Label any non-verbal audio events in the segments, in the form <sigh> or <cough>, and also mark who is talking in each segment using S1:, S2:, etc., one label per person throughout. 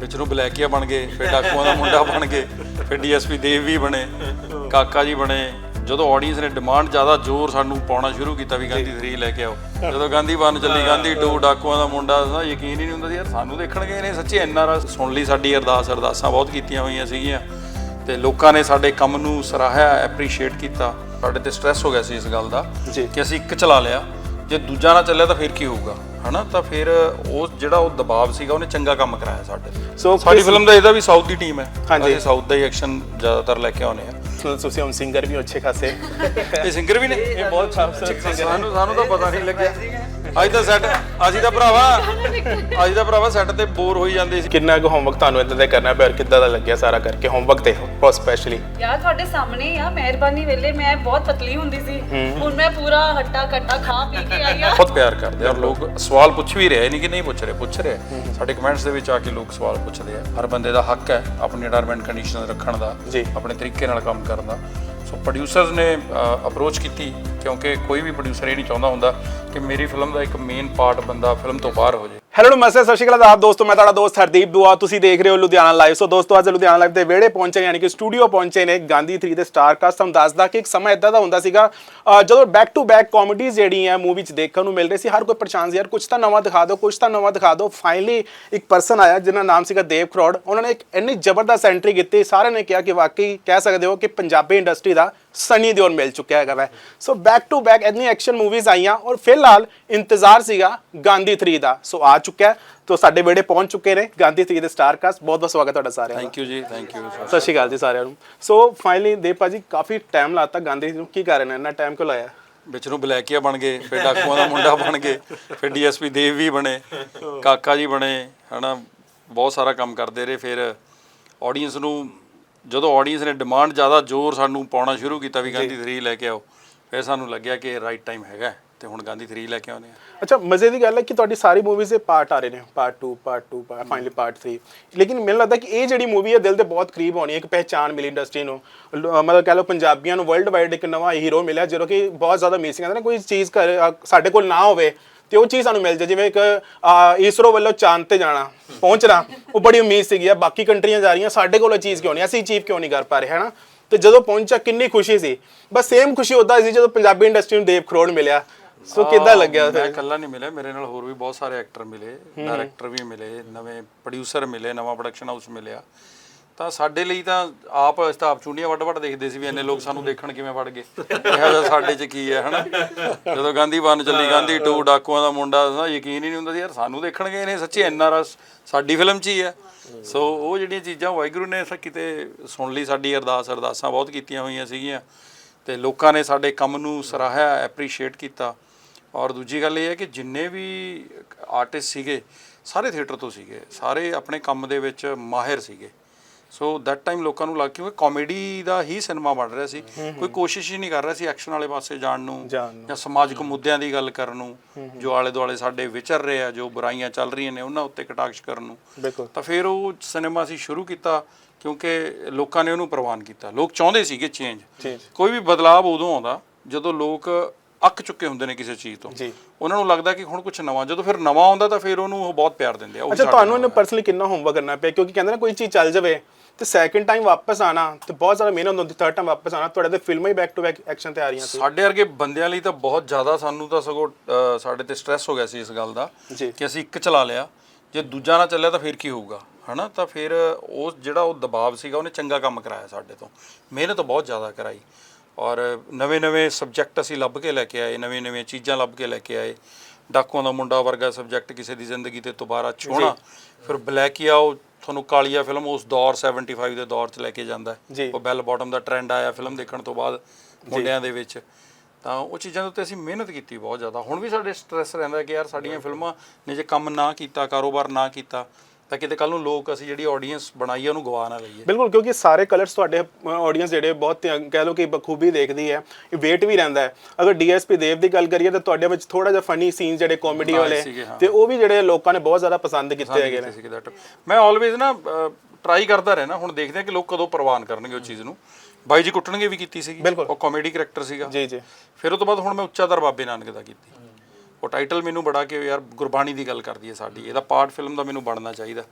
S1: ਵਿੱਚ ਨੂੰ ਬਲੈਕੀਆ ਬਣ ਗਏ ਫਿਰ ਡਾਕੂਆਂ ਦਾ ਮੁੰਡਾ ਬਣ ਗਏ ਫਿਰ ਡੀਐਸਪੀ ਦੇਵ ਵੀ ਬਣੇ ਕਾਕਾ ਜੀ ਬਣੇ। ਜਦੋਂ ਆਡੀਅנס ਨੇ ਡਿਮਾਂਡ ਜ਼ਿਆਦਾ ਜ਼ੋਰ ਸਾਨੂੰ ਪਾਉਣਾ ਸ਼ੁਰੂ ਕੀਤਾ ਵੀ ਗਾਂਧੀ 3 ਲੈ ਕੇ ਆਓ। ਜਦੋਂ ਗਾਂਧੀ 1 ਚੱਲੀ ਗਾਂਧੀ 2 ਡਾਕੂਆਂ ਦਾ ਮੁੰਡਾ ਤਾਂ ਯਕੀਨ ਹੀ ਨਹੀਂ ਹੁੰਦਾ ਸੀ ਯਾਰ ਸਾਨੂੰ ਦੇਖਣਗੇ ਨੇ ਸੱਚੀ ਐਨਆਰ ਸੁਣ ਲਈ ਸਾਡੀ ਅਰਦਾਸ ਅਰਦਾਸਾਂ ਬਹੁਤ ਕੀਤੀਆਂ ਹੋਈਆਂ ਸੀਗੀਆਂ। ਤੇ ਲੋਕਾਂ ਨੇ ਸਾਡੇ ਕੰਮ ਨੂੰ ਸਰਾਹਿਆ ਐਪਰੀਸ਼ੀਏਟ ਕੀਤਾ। ਸਾਡੇ ਤੇ ਸਟ੍ਰੈਸ ਹੋ ਗਿਆ ਸੀ ਇਸ ਗੱਲ ਦਾ। ਕਿ ਅਸੀਂ ਇੱਕ ਚਲਾ ਲਿਆ ਜੇ ਦੂਜਾ ਨਾ ਚੱਲਿਆ ਤਾਂ ਫਿਰ ਕੀ ਹੋਊਗਾ? ਹਨਾ ਤਾਂ ਫਿਰ ਉਹ ਜਿਹੜਾ ਉਹ ਦਬਾਅ ਸੀਗਾ ਉਹਨੇ ਚੰਗਾ ਕੰਮ ਕਰਾਇਆ ਸਾਡੇ।
S2: ਸੋ
S1: ਸਾਡੀ ਫਿਲਮ ਦਾ ਇਹਦਾ ਵੀ ਸਾਊਥ ਦੀ ਟੀਮ ਹੈ।
S2: ਹਾਂਜੀ।
S1: ਸਾਊਥ ਦਾ ਹੀ ਐਕਸ਼ਨ ਜ਼ਿਆਦਾਤਰ ਲੈ ਕੇ ਆਉਨੇ ਆ
S2: ਤੁਸੀਂ ਹਮ ਸਿੰਗਰ ਵੀ ਅੱਛੇ ਖਾਸੇ।
S1: ਇਹ ਸਿੰਗਰ ਵੀ ਨੇ?
S2: ਇਹ ਬਹੁਤ ਸਿੰਗਰ
S1: ਸਾਨੂੰ ਸਾਨੂੰ ਤਾਂ ਪਤਾ ਨਹੀਂ ਲੱਗਿਆ। ਅੱਜ ਤਾਂ ਸੈੱਟ ਅਸੀਂ ਤਾਂ ਭਰਾਵਾ। <laughs> ਅੱਜ ਤਾਂ ਭਰਾਵਾ ਸੈੱਟ ਤੇ ਬੋਰ ਹੋਈ ਜਾਂਦੇ ਸੀ।
S2: ਕਿੰਨਾ ਕੁ ਹੋਮਵਰਕ ਤੁਹਾਨੂੰ ਇਦਾਂ ਦਾ ਕਰਨਾ ਪਿਆ ਔਰ ਕਿੱਦਾਂ ਦਾ ਲੱਗਿਆ ਸਾਰਾ ਕਰਕੇ ਹੋਮਵਰਕ ਤੇ ਬਹੁਤ ਸਪੈਸ਼ਲੀ
S3: ਯਾਰ ਤੁਹਾਡੇ ਸਾਹਮਣੇ ਆ ਮਿਹਰਬਾਨੀ ਵੇਲੇ ਮੈਂ ਬਹੁਤ ਪਤਲੀ ਹੁੰਦੀ ਸੀ। ਹੁਣ ਮੈਂ ਪੂਰਾ ਹੱਟਾ ਕੱਟਾ ਖਾ ਪੀ ਕੇ ਆਈ ਆ।
S1: ਬਹੁਤ ਪਿਆਰ ਕਰਦੇ ਆ ਔਰ ਲੋਕ ਸਵਾਲ ਪੁੱਛ ਵੀ ਰਹੇ ਨਹੀਂ ਕਿ ਨਹੀਂ ਪੁੱਛ ਰਹੇ ਪੁੱਛ ਰਹੇ। ਸਾਡੇ ਕਮੈਂਟਸ ਦੇ ਵਿੱਚ ਆ ਕੇ ਲੋਕ ਸਵਾਲ ਪੁੱਛਦੇ ਆ। ਹਰ ਬੰਦੇ ਦਾ ਹੱਕ ਹੈ ਆਪਣੀ ਰਿਟਾਇਰਮੈਂਟ ਕੰਡੀਸ਼ਨ ਰੱਖਣ ਦਾ
S2: ਜੀ।
S1: ਆਪਣੇ ਤਰੀਕੇ ਨਾਲ ਕੰਮ ਕਰਨ ਦਾ। ਸੋ ਪ੍ਰੋਡਿਊਸਰਸ ਨੇ ਅਪਰੋਚ ਕੀਤੀ, ਕਿਉਂਕਿ ਕੋਈ ਵੀ ਪ੍ਰੋਡਿਊਸਰ ਇਹ ਨਹੀਂ ਚਾਹੁੰਦਾ ਹੁੰਦਾ ਕਿ ਮੇਰੀ ਫਿਲਮ ਦਾ ਇੱਕ ਮੇਨ ਪਾਰਟ ਬੰਦਾ ਫਿਲਮ ਤੋਂ ਬਾਹਰ ਹੋ ਜਾਵੇ
S2: ਹੈਲੋ ਨਮਸਤੇ, ਸਤਿ ਸ਼੍ਰੀ ਅਕਾਲ ਆਪ ਦੋਸਤੋ, ਮੈਂ ਤੁਹਾਡਾ ਦੋਸਤ ਹਰਦੀਪ ਦੁਆ। ਤੁਸੀਂ ਦੇਖ ਰਹੇ ਹੋ ਲੁਧਿਆਣਾ ਲਾਈਵ ਸੋ ਦੋਸਤੋ, ਅੱਜ ਲੁਧਿਆਣਾ ਲਾਈਵ ਦੇ ਵਿਹੜੇ ਪਹੁੰਚੇ ਯਾਨੀ ਕਿ ਸਟੂਡੀਓ ਪਹੁੰਚੇ ਨੇ ਗਾਂਧੀ 3 ਦੇ ਸਟਾਰ ਕਾਸਟ ਤੁਹਾਨੂੰ ਦੱਸਦਾ ਕਿ ਇੱਕ ਸਮਾਂ ਇਦਾਂ ਦਾ ਹੁੰਦਾ ਸੀਗਾ ਜਦੋਂ ਬੈਕ ਟੂ ਬੈਕ ਕਾਮੇਡੀਜ਼ ਜਿਹੜੀਆਂ ਮੂਵੀ 'ਚ ਦੇਖਣ ਨੂੰ ਮਿਲ ਰਹੀ ਸੀ, ਹਰ ਕੋਈ ਪਰੇਸ਼ਾਨ ਯਾਰ ਕੁਝ ਤਾਂ ਨਵਾਂ ਦਿਖਾ ਦਿਓ ਕੁਝ ਤਾਂ ਨਵਾਂ ਦਿਖਾ ਦਿਓ। ਫਾਈਨਲੀ ਇੱਕ ਪਰਸਨ ਆਇਆ, ਜਿਹਦਾ ਨਾਮ ਸੀਗਾ ਦੇਵ ਖਰੋੜ ਉਹਨਾਂ ਨੇ ਇੱਕ ਇੰਨੀ ਜ਼ਬਰਦਸਤ ਐਂਟਰੀ ਕੀਤੀ, ਸਾਰਿਆਂ ਨੇ ਕਿਹਾ ਕਿ ਵਾਕਈ ਕਹਿ ਸਕਦੇ ਹੋ ਕਿ ਪੰਜਾਬੀ ਇੰਡਸਟਰੀ ਦਾ ਸਨੀ ਦਿਓਲ ਮਿਲ ਚੁੱਕਿਆ ਹੈਗਾ ਵੈ ਸੋ ਬੈਕ ਟੂ ਬੈਕ ਇੰਨੀ ਐਕਸ਼ਨ ਮੂਵੀਜ਼ ਆਈਆਂ ਔਰ ਫਿਲਹਾਲ ਇੰਤਜ਼ਾਰ ਸੀਗਾ ਗਾਂਧੀ 3 ਦਾ ਸੋ ਆ ਚੁੱਕਿਆ। ਤੋ ਸਾਡੇ ਵੇੜੇ ਪਹੁੰਚ ਚੁੱਕੇ ਨੇ ਗਾਂਧੀ 3 ਦੇ ਸਟਾਰ ਕਾਸਟ ਬਹੁਤ ਬਹੁਤ ਸਵਾਗਤ ਤੁਹਾਡਾ ਸਾਰਿਆਂ ਦਾ
S1: thank you ji thank you
S2: ਸਤਿ ਸ਼੍ਰੀ ਅਕਾਲ ਜੀ ਸਾਰਿਆਂ ਨੂੰ। ਸੋ ਫਾਈਨਲੀ ਦੇਵ ਭਾਜੀ ਕਾਫੀ ਟਾਈਮ ਲਾਤਾ ਗਾਂਧੀ ਨੂੰ। ਕੀ ਕਰ ਰਹੇ ਨੇ ਇੰਨਾ ਟਾਈਮ ਕਿਉਂ ਲਾਇਆ?
S1: ਵਿੱਚ ਨੂੰ ਬਲੈਕੀਆ ਬਣ ਗਏ ਫਿਰ ਡਾਕੂਆਂ ਦਾ ਮੁੰਡਾ ਬਣ ਗਏ ਫਿਰ ਡੀਐਸਪੀ ਦੇਵ ਵੀ ਬਣੇ ਕਾਕਾ ਜੀ ਬਣੇ ਹਨਾ। ਬਹੁਤ ਸਾਰਾ ਕੰਮ ਕਰਦੇ ਰਹੇ ਫਿਰ ਆਡੀਅנס ਨੂੰ ਜਦੋਂ ਆਡੀਅנס ਨੇ ਡਿਮਾਂਡ ਜ਼ਿਆਦਾ ਜ਼ੋਰ ਸਾਨੂੰ ਪਾਉਣਾ ਸ਼ੁਰੂ ਕੀਤਾ ਵੀ ਗਾਂਧੀ 3 ਲੈ ਕੇ ਆਓ ਫਿਰ ਸਾਨੂੰ ਲੱਗਿਆ ਕਿ ਰਾਈਟ ਟਾਈਮ ਹੈਗਾ ਤੇ ਹੁਣ ਗਾਂਧੀ 3 ਲੈ ਕੇ ਆਉਂਦੇ ਆ।
S2: ਅੱਛਾ ਮਜ਼ੇ ਦੀ ਗੱਲ ਹੈ ਕਿ ਤੁਹਾਡੀ ਸਾਰੀ ਮੂਵੀਜ਼ ਦੇ ਪਾਰਟ ਆ ਰਹੇ ਨੇ ਪਾਰਟ 2 ਪਾਰਟ 2 ਫਾਈਨਲੀ ਪਾਰਟ 3 ਲੇਕਿਨ ਮੈਨੂੰ ਲੱਗਦਾ ਕਿ ਇਹ ਜਿਹੜੀ ਮੂਵੀ ਹੈ ਦਿਲ ਦੇ ਬਹੁਤ ਕਰੀਬ ਹੋਣੀ ਹੈ ਇੱਕ ਪਹਿਚਾਨ ਮਿਲੀ ਇੰਡਸਟਰੀ ਨੂੰ। ਲ- ਮਤਲਬ ਕਹ ਲਓ ਪੰਜਾਬੀਆਂ ਨੂੰ ਵਰਲਡ ਵਾਈਡ ਇੱਕ ਨਵਾਂ ਹੀਰੋ ਮਿਲਿਆ ਜਿਹੜਾ ਕਿ ਬਹੁਤ ਜ਼ਿਆਦਾ ਮਿਸਿੰਗ ਹੈ। ਨਾ ਕੋਈ ਚੀਜ਼ ਘਰ ਸਾਡੇ ਕੋਲ ਨਾ ਹੋਵੇ ਤੇ ਉਹ ਚੀਜ਼ ਸਾਨੂੰ ਮਿਲ ਜਾਏ ਜਿਵੇਂ ਇੱਕ ਇਸਰੋ ਵੱਲੋਂ ਚਾਂਦ ਤੇ ਜਾਣਾ ਪਹੁੰਚਣਾ ਉਹ ਬੜੀ ਉਮੀਦ ਸੀਗੀ ਆ ਬਾਕੀ ਕੰਟਰੀਆਂ ਜਾ ਰਹੀਆਂ ਸਾਡੇ ਕੋਲ ਉਹ ਚੀਜ਼ ਕਿਉਂ ਨਹੀਂ ਅਸੀਂ ਅਚੀਵ ਕਿਉਂ ਨਹੀਂ ਕਰ ਪਾ ਰਹੇ ਹਨਾ? ਤੇ ਜਦੋਂ ਪਹੁੰਚਾ ਕਿੰਨੀ ਖੁਸ਼ੀ ਸੀ। ਬਸ ਸੇਮ ਖੁਸ਼ੀ ਉਦਾਂ ਸੀ ਜਦੋਂ ਪੰਜਾਬੀ ਇੰਡਸਟਰੀ ਨੂੰ ਦੇਵ ਖਰੋੜ ਮਿਲਿਆ। ਸੋ ਕਿੱਦਾਂ ਲੱਗਿਆ
S1: ਮੈਂ
S2: ਫਿਰ
S1: ਇਕੱਲਾ ਨਹੀਂ ਮਿਲਿਆ ਮੇਰੇ ਨਾਲ ਹੋਰ ਵੀ ਬਹੁਤ ਸਾਰੇ ਐਕਟਰ ਮਿਲੇ ਡਾਇਰੈਕਟਰ ਵੀ ਮਿਲੇ ਨਵੇਂ ਪ੍ਰੋਡਿਊਸਰ ਮਿਲੇ ਨਵਾਂ ਪ੍ਰੋਡਕਸ਼ਨ ਹਾਊਸ ਮਿਲਿਆ। ਤਾਂ ਸਾਡੇ ਲਈ ਤਾਂ ਆਪ ਅਸੀਂ ਤਾਂ ਆਪ ਚੁੰਡੀਆਂ ਵੱਡ ਵੱਡ ਦੇਖਦੇ ਸੀ ਵੀ ਇੰਨੇ ਲੋਕ ਸਾਨੂੰ ਦੇਖਣ ਕਿਵੇਂ ਵੜ ਗਏ। ਇਹੋ ਜਿਹਾ ਸਾਡੇ 'ਚ ਕੀ ਹੈ, ਹਨਾ? ਜਦੋਂ ਗਾਂਧੀ 1 ਚੱਲੀ, ਗਾਂਧੀ ਟੂ ਡਾਕੂਆਂ ਦਾ ਮੁੰਡਾ, ਤਾਂ ਯਕੀਨ ਹੀ ਨਹੀਂ ਹੁੰਦਾ ਸੀ, ਯਾਰ ਸਾਨੂੰ ਦੇਖਣਗੇ ਇਹਨੇ ਸੱਚੀ ਐਨਆਰ ਸਾਡੀ ਫਿਲਮ 'ਚ ਹੀ ਹੈ। ਸੋ ਉਹ ਜਿਹੜੀਆਂ ਚੀਜ਼ਾਂ ਵਾਹਿਗੁਰੂ ਨੇ ਸ- ਕਿਤੇ ਸੁਣ ਲਈ, ਸਾਡੀ ਅਰਦਾਸ, ਅਰਦਾਸਾਂ ਬਹੁਤ ਕੀਤੀਆਂ ਹੋਈਆਂ ਸੀਗੀਆਂ। ਤੇ ਲੋਕਾਂ ਨੇ ਸਾਡੇ ਕੰਮ ਨੂੰ ਸਰਾਹਿਆ ਐਪਰੀਸ਼ੀਏਟ ਕੀਤਾ। ਔਰ ਦੂਜੀ ਗੱਲ ਇਹ ਹੈ ਕਿ ਜਿੰਨੇ ਵੀ ਆਰਟਿਸਟ ਸੀਗੇ, ਸਾਰੇ ਥੀਏਟਰ ਤੋਂ ਸੀਗੇ, ਸਾਰੇ ਆਪਣੇ ਕੰਮ ਦੇ ਵਿੱਚ ਮਾਹਿਰ ਸੀਗੇ। ਸੋ ਦੈਟ ਟਾਈਮ ਲੋਕਾਂ ਨੂੰ ਲੱਗ ਕਿਉਂਕਿ ਕਾਮੇਡੀ ਦਾ ਹੀ ਸਿਨੇਮਾ ਬਣ ਰਿਹਾ ਸੀ। ਕੋਈ ਕੋਸ਼ਿਸ਼ ਹੀ ਨਹੀਂ ਕਰ ਰਿਹਾ ਸੀ ਐਕਸ਼ਨ ਵਾਲੇ ਪਾਸੇ ਜਾਣ ਨੂੰ। ਜਾਂ ਸਮਾਜਿਕ ਮੁੱਦਿਆਂ ਦੀ ਗੱਲ ਕਰਨ ਨੂੰ ਜੋ ਆਲੇ ਦੁਆਲੇ ਸਾਡੇ ਵਿਚਰ ਰਹੇ ਆ ਜੋ ਬੁਰਾਈਆਂ ਚੱਲ ਰਹੀਆਂ ਨੇ ਉਹਨਾਂ ਉੱਤੇ ਕਟਾਕਸ਼ ਕਰਨ ਨੂੰ। ਤਾਂ ਫਿਰ ਉਹ ਸਿਨੇਮਾ ਅਸੀਂ ਸ਼ੁਰੂ ਕੀਤਾ ਕਿਉਂਕਿ ਲੋਕਾਂ ਨੇ ਉਹਨੂੰ ਪ੍ਰਵਾਨ ਕੀਤਾ। ਲੋਕ ਚਾਹੁੰਦੇ ਸੀਗੇ ਚੇਂਜ
S2: ਚੇਂਜ
S1: ਕੋਈ ਵੀ ਬਦਲਾਅ ਉਦੋਂ ਆਉਂਦਾ ਜਦੋਂ ਲੋਕ ਅੱਕ ਚੁੱਕੇ ਹੁੰਦੇ ਨੇ ਕਿਸੇ ਚੀਜ਼ ਤੋਂ। ਉਹਨਾਂ ਨੂੰ ਲੱਗਦਾ ਕਿ ਹੁਣ ਕੁਝ ਨਵਾਂ ਜਦੋਂ ਫਿਰ ਨਵਾਂ ਆਉਂਦਾ ਤਾਂ ਫਿਰ ਉਹਨੂੰ ਉਹ ਬਹੁਤ ਪਿਆਰ ਦਿੰਦੇ ਆ
S2: ਅੱਛਾ ਤੁਹਾਨੂੰ ਇਹਨੂੰ ਪਰਸਨਲੀ ਕਿੰਨਾ ਹੋਮਵਰਕ ਕਰਨਾ ਪਿਆ? ਕਿਉਂਕਿ ਕਹਿੰਦੇ ਨਾ ਕੋਈ ਚੀਜ਼ ਚੱਲ ਜਾਵੇ ਤੇ ਸੈਕਿੰਡ ਟਾਈਮ ਵਾਪਸ ਆਣਾ ਤੇ ਬਹੁਤ ਜ਼ਿਆਦਾ ਮਿਹਨਤ ਹੁੰਦੀ ਥਰਡ ਟਾਈਮ ਵਾਪਸ ਆਣਾ ਤੁਹਾਡੇ ਤੇ ਫਿਲਮਾਂ ਹੀ ਬੈਕ ਟੂ ਬੈਕ ਐਕਸ਼ਨ ਤੇ ਆ ਰਹੀਆਂ ਸੀ।
S1: ਸਾਡੇ ਵਰਗੇ ਬੰਦਿਆਂ ਲਈ ਤਾਂ ਬਹੁਤ ਜ਼ਿਆਦਾ ਸਾਨੂੰ ਤਾਂ ਸਗੋਂ ਸਾਡੇ ਤੇ ਸਟ੍ਰੈਸ ਹੋ ਗਿਆ ਸੀ ਇਸ ਗੱਲ ਦਾ ਕਿ ਅਸੀਂ ਇੱਕ ਚਲਾ ਲਿਆ ਜੇ ਦੂਜਾ ਨਾ ਚੱਲਿਆ ਤਾਂ ਫਿਰ ਕੀ ਹੋਊਗਾ ਹਨਾ? ਤਾਂ ਫਿਰ ਉਹ ਜਿਹੜਾ ਉਹ ਦਬਾਅ ਸੀਗਾ ਉਹਨੇ ਚੰਗਾ ਕੰਮ ਕਰਾਇਆ ਸਾਡੇ ਤੋਂ। ਮਿਹਨਤ ਬਹੁਤ ਜ਼ਿਆਦਾ ਕਰਾਈ। ਔਰ ਨਵੇਂ-ਨਵੇਂ ਸਬਜੈਕਟ ਅਸੀਂ ਲੱਭ ਕੇ ਲੈ ਕੇ ਆਏ ਨਵੇਂ-ਨਵੇਂ ਚੀਜ਼ਾਂ ਲੱਭ ਕੇ ਲੈ ਕੇ ਆਏ। ਡਾਕੂਆਂ ਦਾ ਮੁੰਡਾ ਵਰਗਾ ਸਬਜੈਕਟ ਕਿਸੇ ਦੀ ਜ਼ਿੰਦਗੀ ਤੇ ਦੁਬਾਰਾ ਛੋਣਾ ਫਿਰ ਬਲੈਕੀਆ ਉਹ ਤੁਹਾਨੂੰ ਕਾਲੀਆ ਫਿਲਮ ਉਸ ਦੌਰ 75 ਦੇ ਦੌਰ 'ਚ ਲੈ ਕੇ ਜਾਂਦਾ। ਹੈ। ਉਹ ਬੈਲ ਬਾਟਮ ਦਾ ਟ੍ਰੈਂਡ ਆਇਆ ਫਿਲਮ ਦੇਖਣ ਤੋਂ ਬਾਅਦ ਮੁੰਡਿਆਂ ਦੇ ਵਿੱਚ। ਤਾਂ ਉਹ ਚੀਜ਼ਾਂ ਦੇ ਉੱਤੇ ਅਸੀਂ ਮਿਹਨਤ ਕੀਤੀ ਬਹੁਤ ਜ਼ਿਆਦਾ। ਹੁਣ ਵੀ ਸਾਡੇ ਸਟ੍ਰੈਸ ਰਹਿੰਦਾ ਕਿ ਯਾਰ ਸਾਡੀਆਂ ਫਿਲਮਾਂ ਨੇ ਜੇ ਕੰਮ ਨਾ ਕੀਤਾ ਕਾਰੋਬਾਰ ਨਾ ਕੀਤਾ ਤਾਂ ਕਿਤੇ ਕੱਲ ਨੂੰ ਲੋਕ ਅਸੀਂ ਜਿਹੜੀ ਆਡੀਅנס ਬਣਾਈ ਹੈ ਉਹਨੂੰ ਗਵਾ ਨਾ ਲਈਏ।
S2: ਬਿਲਕੁਲ ਕਿਉਂਕਿ ਸਾਰੇ ਕਲਰਸ ਤੁਹਾਡੇ ਆਡੀਅנס ਜਿਹੜੇ ਬਹੁਤ ਕਹਿ ਲਓ ਕਿ ਬਖੂਬੀ ਦੇਖਦੀ ਹੈ ਇਹ weight ਵੀ ਰਹਿੰਦਾ ਹੈ। ਅਗਰ ਡੀਐਸਪੀ ਦੇਵ ਦੀ ਗੱਲ ਕਰੀਏ ਤਾਂ ਤੁਹਾਡੇ ਵਿੱਚ ਥੋੜਾ ਜਿਹਾ ਫਨੀ ਸੀਨ ਜਿਹੜੇ ਕਾਮੇਡੀ ਵਾਲੇ ਤੇ ਉਹ ਵੀ ਜਿਹੜੇ ਲੋਕਾਂ ਨੇ ਬਹੁਤ ਜ਼ਿਆਦਾ ਪਸੰਦ ਕੀਤੇ ਹੈਗੇ ਨੇ।
S1: ਮੈਂ ਆਲਵੇਜ਼ ਨਾ ਟਰਾਈ ਕਰਦਾ ਰਹਿਣਾ ਹੁਣ ਦੇਖਦੇ ਹਾਂ ਕਿ ਲੋਕ ਕਦੋਂ ਪ੍ਰਵਾਨ ਕਰਨਗੇ ਉਹ ਚੀਜ਼ ਨੂੰ। ਬਾਈ ਜੀ ਕੁੱਟਣਗੇ ਵੀ ਕੀਤੀ ਸੀਗੀ ਉਹ ਕਾਮੇਡੀ ਕੈਰੈਕਟਰ ਸੀਗਾ।
S2: ਜੀ ਜੀ।
S1: ਫਿਰ ਉਹ ਤੋਂ ਬਾਅਦ ਹੁਣ ਮੈਂ ਉੱਚਾ ਦਰ ਬਾਬੇ ਨਾਨਕ ਦਾ ਕੀਤੀ। ਉਹ ਟਾਈਟਲ ਮੈਨੂੰ ਬੜਾ ਕਿ ਯਾਰ ਗੁਰਬਾਣੀ ਦੀ ਗੱਲ ਕਰਦੀ ਹੈ ਸਾਡੀ, ਇਹਦਾ ਪਾਰਟ ਫਿਲਮ ਦਾ ਮੈਨੂੰ ਬਣਨਾ ਚਾਹੀਦਾ।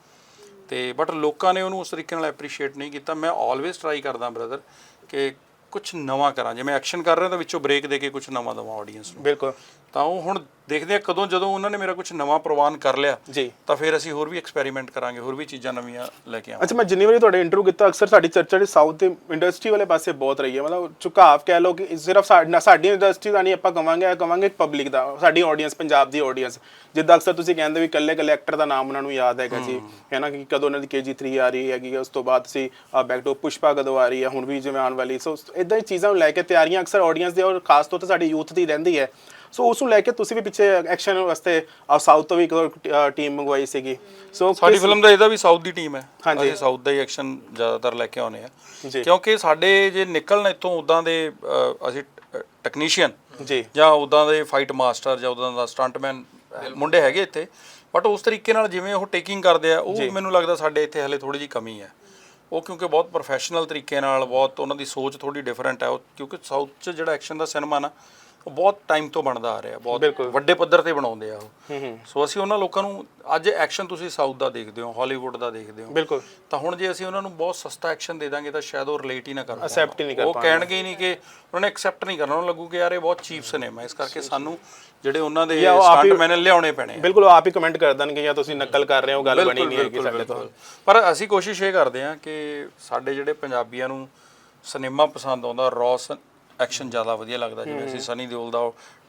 S1: ਤੇ ਬਟ ਲੋਕਾਂ ਨੇ ਉਹਨੂੰ ਉਸ ਤਰੀਕੇ ਨਾਲ ਐਪਰੀਸ਼ੀਏਟ ਨਹੀਂ ਕੀਤਾ। ਮੈਂ ਆਲਵੇਸ ਟਰਾਈ ਕਰਦਾ ਬ੍ਰਦਰ ਕਿ ਕੁਝ ਨਵਾਂ ਕਰਾਂ। ਜੇ ਮੈਂ ਐਕਸ਼ਨ ਕਰ ਰਿਹਾ ਤਾਂ ਵਿੱਚੋਂ ਬ੍ਰੇਕ ਦੇ ਕੇ ਕੁਝ ਨਵਾਂ ਦਵਾਂ ਆਡੀਅנס ਨੂੰ।
S2: ਬਿਲਕੁਲ।
S1: ਤਾਂ ਉਹ ਹੁਣ ਦੇਖਦੇ ਆ ਕਦੋਂ ਜਦੋਂ ਉਹਨਾਂ ਨੇ ਮੇਰਾ ਕੁਝ ਨਵਾਂ ਪ੍ਰਵਾਨ ਕਰ ਲਿਆ
S2: ਜੀ।
S1: ਤਾਂ ਫਿਰ ਅਸੀਂ ਹੋਰ ਵੀ ਐਕਸਪੈਰੀਮੈਂਟ ਕਰਾਂਗੇ ਹੋਰ ਵੀ ਚੀਜ਼ਾਂ ਨਵੀਆਂ ਲੈ ਕੇ ਆਵਾਂਗੇ।
S2: ਅੱਛਾ ਮੈਂ ਜਿੰਨੀ ਵਾਰੀ ਤੁਹਾਡੇ ਇੰਟਰਵਿਊ ਕੀਤਾ ਅਕਸਰ ਸਾਡੀ ਚਰਚਾ ਜਿਹੜੀ ਸਾਊਥ ਦੇ ਇੰਡਸਟਰੀ ਵਾਲੇ ਪਾਸੇ ਬਹੁਤ ਰਹੀ ਹੈ। ਮਤਲਬ ਝੁਕਾਵ ਕਹਿ ਲਓ ਕਿ ਸਿਰਫ ਸਾਡੀ ਇੰਡਸਟਰੀ ਦਾ ਨਹੀਂ ਆਪਾਂ ਕਵਾਂਗੇ ਆ ਕਵਾਂਗੇ ਪਬਲਿਕ ਦਾ ਸਾਡੀ ਆਡੀਅנס ਪੰਜਾਬ ਦੀ ਆਡੀਅנס ਜਿੱਦਾਂ ਅਕਸਰ ਤੁਸੀਂ ਕਹਿੰਦੇ ਵੀ ਕੱਲੇ ਕੱਲੇ ਐਕਟਰ ਦਾ ਨਾਮ ਉਹਨਾਂ ਨੂੰ ਯਾਦ ਹੈਗਾ ਜੀ। ਹੈ। ਨਾ ਕਿ ਕਦੋਂ ਉਹਨਾਂ ਦੀ ਕੇਜੀ 3 ਆ ਰਹੀ ਹੈਗੀ ਉਸ ਤੋਂ ਬਾਅਦ ਸੀ ਬੈਕ ਟੂ ਪੁਸ਼ਪਾ ਕਦੋਂ ਆ ਰਹੀ ਹੈ ਹੁਣ ਵੀ ਜਿਵੇਂ ਆਉਣ ਵਾਲੀ। ਸੋ ਇਦਾਂ ਹੀ ਚੀਜ਼ਾਂ ਨੂੰ ਲੈ ਕੇ ਤਿਆਰੀਆਂ ਅਕਸਰ ਆਡੀਅנס ਦੇ ਔਰ ਖਾਸ ਤੌਰ ਤੇ ਸਾਡੀ ਯੂਥ ਦੀ ਰਹਿੰਦੀ ਹੈ। ਸੋ ਉਸ ਨੂੰ ਲੈ ਕੇ ਤੁਸੀਂ ਵੀ ਪਿੱਛੇ ਐਕਸ਼ਨ ਵਾਸਤੇ ਸਾਊਥ ਤੋਂ ਵੀ ਇੱਕ ਟੀਮ ਮੰਗਵਾਈ ਸੀਗੀ। ਸੋ
S1: ਸਾਡੀ ਫਿਲਮ ਦਾ ਇਹਦਾ ਵੀ ਸਾਊਥ ਦੀ ਟੀਮ ਹੈ।
S2: ਹਾਂਜੀ।
S1: ਸਾਊਥ ਦਾ ਹੀ ਐਕਸ਼ਨ ਜ਼ਿਆਦਾਤਰ ਲੈ ਕੇ ਆਉਨੇ ਆ। ਕਿਉਂਕਿ ਸਾਡੇ ਜੇ ਨਿਕਲਣ ਇੱਥੋਂ ਉਦਾਂ ਦੇ ਅਸੀਂ ਟੈਕਨੀਸ਼ੀਅਨ
S2: ਜੀ।
S1: ਜਾਂ ਉਦਾਂ ਦੇ ਫਾਈਟ ਮਾਸਟਰ ਜਾਂ ਉਦਾਂ ਦਾ ਸਟੰਟਮੈਨ ਮੁੰਡੇ ਹੈਗੇ ਇੱਥੇ। ਬਟ ਉਸ ਤਰੀਕੇ ਨਾਲ ਜਿਵੇਂ ਉਹ ਟੇਕਿੰਗ ਕਰਦੇ ਆ ਉਹ ਮੈਨੂੰ ਲੱਗਦਾ ਸਾਡੇ ਇੱਥੇ ਹਲੇ ਥੋੜੀ ਜੀ ਕਮੀ ਹੈ। ਉਹ ਕਿਉਂਕਿ ਬਹੁਤ ਪ੍ਰੋਫੈਸ਼ਨਲ ਤਰੀਕੇ ਨਾਲ ਬਹੁਤ ਉਹਨਾਂ ਦੀ ਸੋਚ ਥੋੜੀ ਡਿਫਰੈਂਟ ਹੈ। ਉਹ ਕਿਉਂਕਿ ਸਾਊਥ 'ਚ ਜਿਹੜਾ ਐਕਸ਼ਨ ਦਾ ਸਿਨੇਮਾ ਨਾ ਉਹ ਬਹੁਤ ਟਾਈਮ ਤੋਂ ਬਣਦਾ ਆ ਰਿਹਾ ਬਹੁਤ। ਵੱਡੇ ਪੱਧਰ ਤੇ ਬਣਾਉਂਦੇ ਆ ਉਹ। ਸੋ ਅਸੀਂ ਉਹਨਾਂ ਲੋਕਾਂ ਨੂੰ ਅੱਜ ਐਕਸ਼ਨ ਤੁਸੀਂ ਸਾਊਥ ਦਾ ਦੇਖਦੇ ਹੋ ਹਾਲੀਵੁੱਡ ਦਾ ਦੇਖਦੇ ਹੋ।
S2: ਬਿਲਕੁਲ।
S1: ਤਾਂ ਹੁਣ ਜੇ ਅਸੀਂ ਉਹਨਾਂ ਨੂੰ ਬਹੁਤ ਸਸਤਾ ਐਕਸ਼ਨ ਦੇ ਦਾਂਗੇ ਤਾਂ ਸ਼ਾਇਦ ਉਹ ਰਿਲੇਟ ਹੀ ਨਾ ਕਰ।
S2: Accept ਹੀ ਨਹੀਂ ਕਰ
S1: ਉਹ। ਕਹਿਣਗੇ ਹੀ ਨਹੀਂ ਕਿ ਉਹਨਾਂ ਨੇ ਐਕਸੈਪਟ ਨਹੀਂ ਕਰਨਾ। ਉਹਨਾਂ ਨੂੰ ਲੱਗੂ ਕਿ ਯਾਰ ਇਹ ਬਹੁਤ ਚੀਪ ਸਿਨੇਮਾ ਇਸ ਕਰਕੇ ਸਾਨੂੰ ਜਿਹੜੇ ਉਹਨਾਂ ਦੇ
S2: ਹੀ-
S1: ਸਟੰਟਮੈਨ ਲਿਆਉਣੇ ਪੈਣੇ
S2: ਬਿਲਕੁਲ ਆਪ ਹੀ ਕਮੈਂਟ ਕਰ ਦੇਣਗੇ ਜਾਂ ਤੁਸੀਂ ਨਕਲ ਕਰ ਰਹੇ ਹੋ ਗੱਲ ਬਣੀ ਨਹੀਂ ਹੈਗੀ ਸਾਡੇ ਤੋਂ।
S1: ਪਰ ਅਸੀਂ ਕੋਸ਼ਿਸ਼ ਇਹ ਕਰਦੇ ਹਾਂ ਕਿ ਸਾਡੇ ਜਿਹੜੇ ਪੰਜਾਬੀਆਂ ਨੂੰ ਸਿਨੇਮਾ ਪਸੰਦ ਆਉਂਦਾ ਰੌਸ ਐਕਸ਼ਨ ਜ਼ਿਆਦਾ ਵਧੀਆ ਲੱਗਦਾ ਜਿਵੇਂ ਅਸੀਂ ਸਨੀ ਦਿਓਲ ਦਾ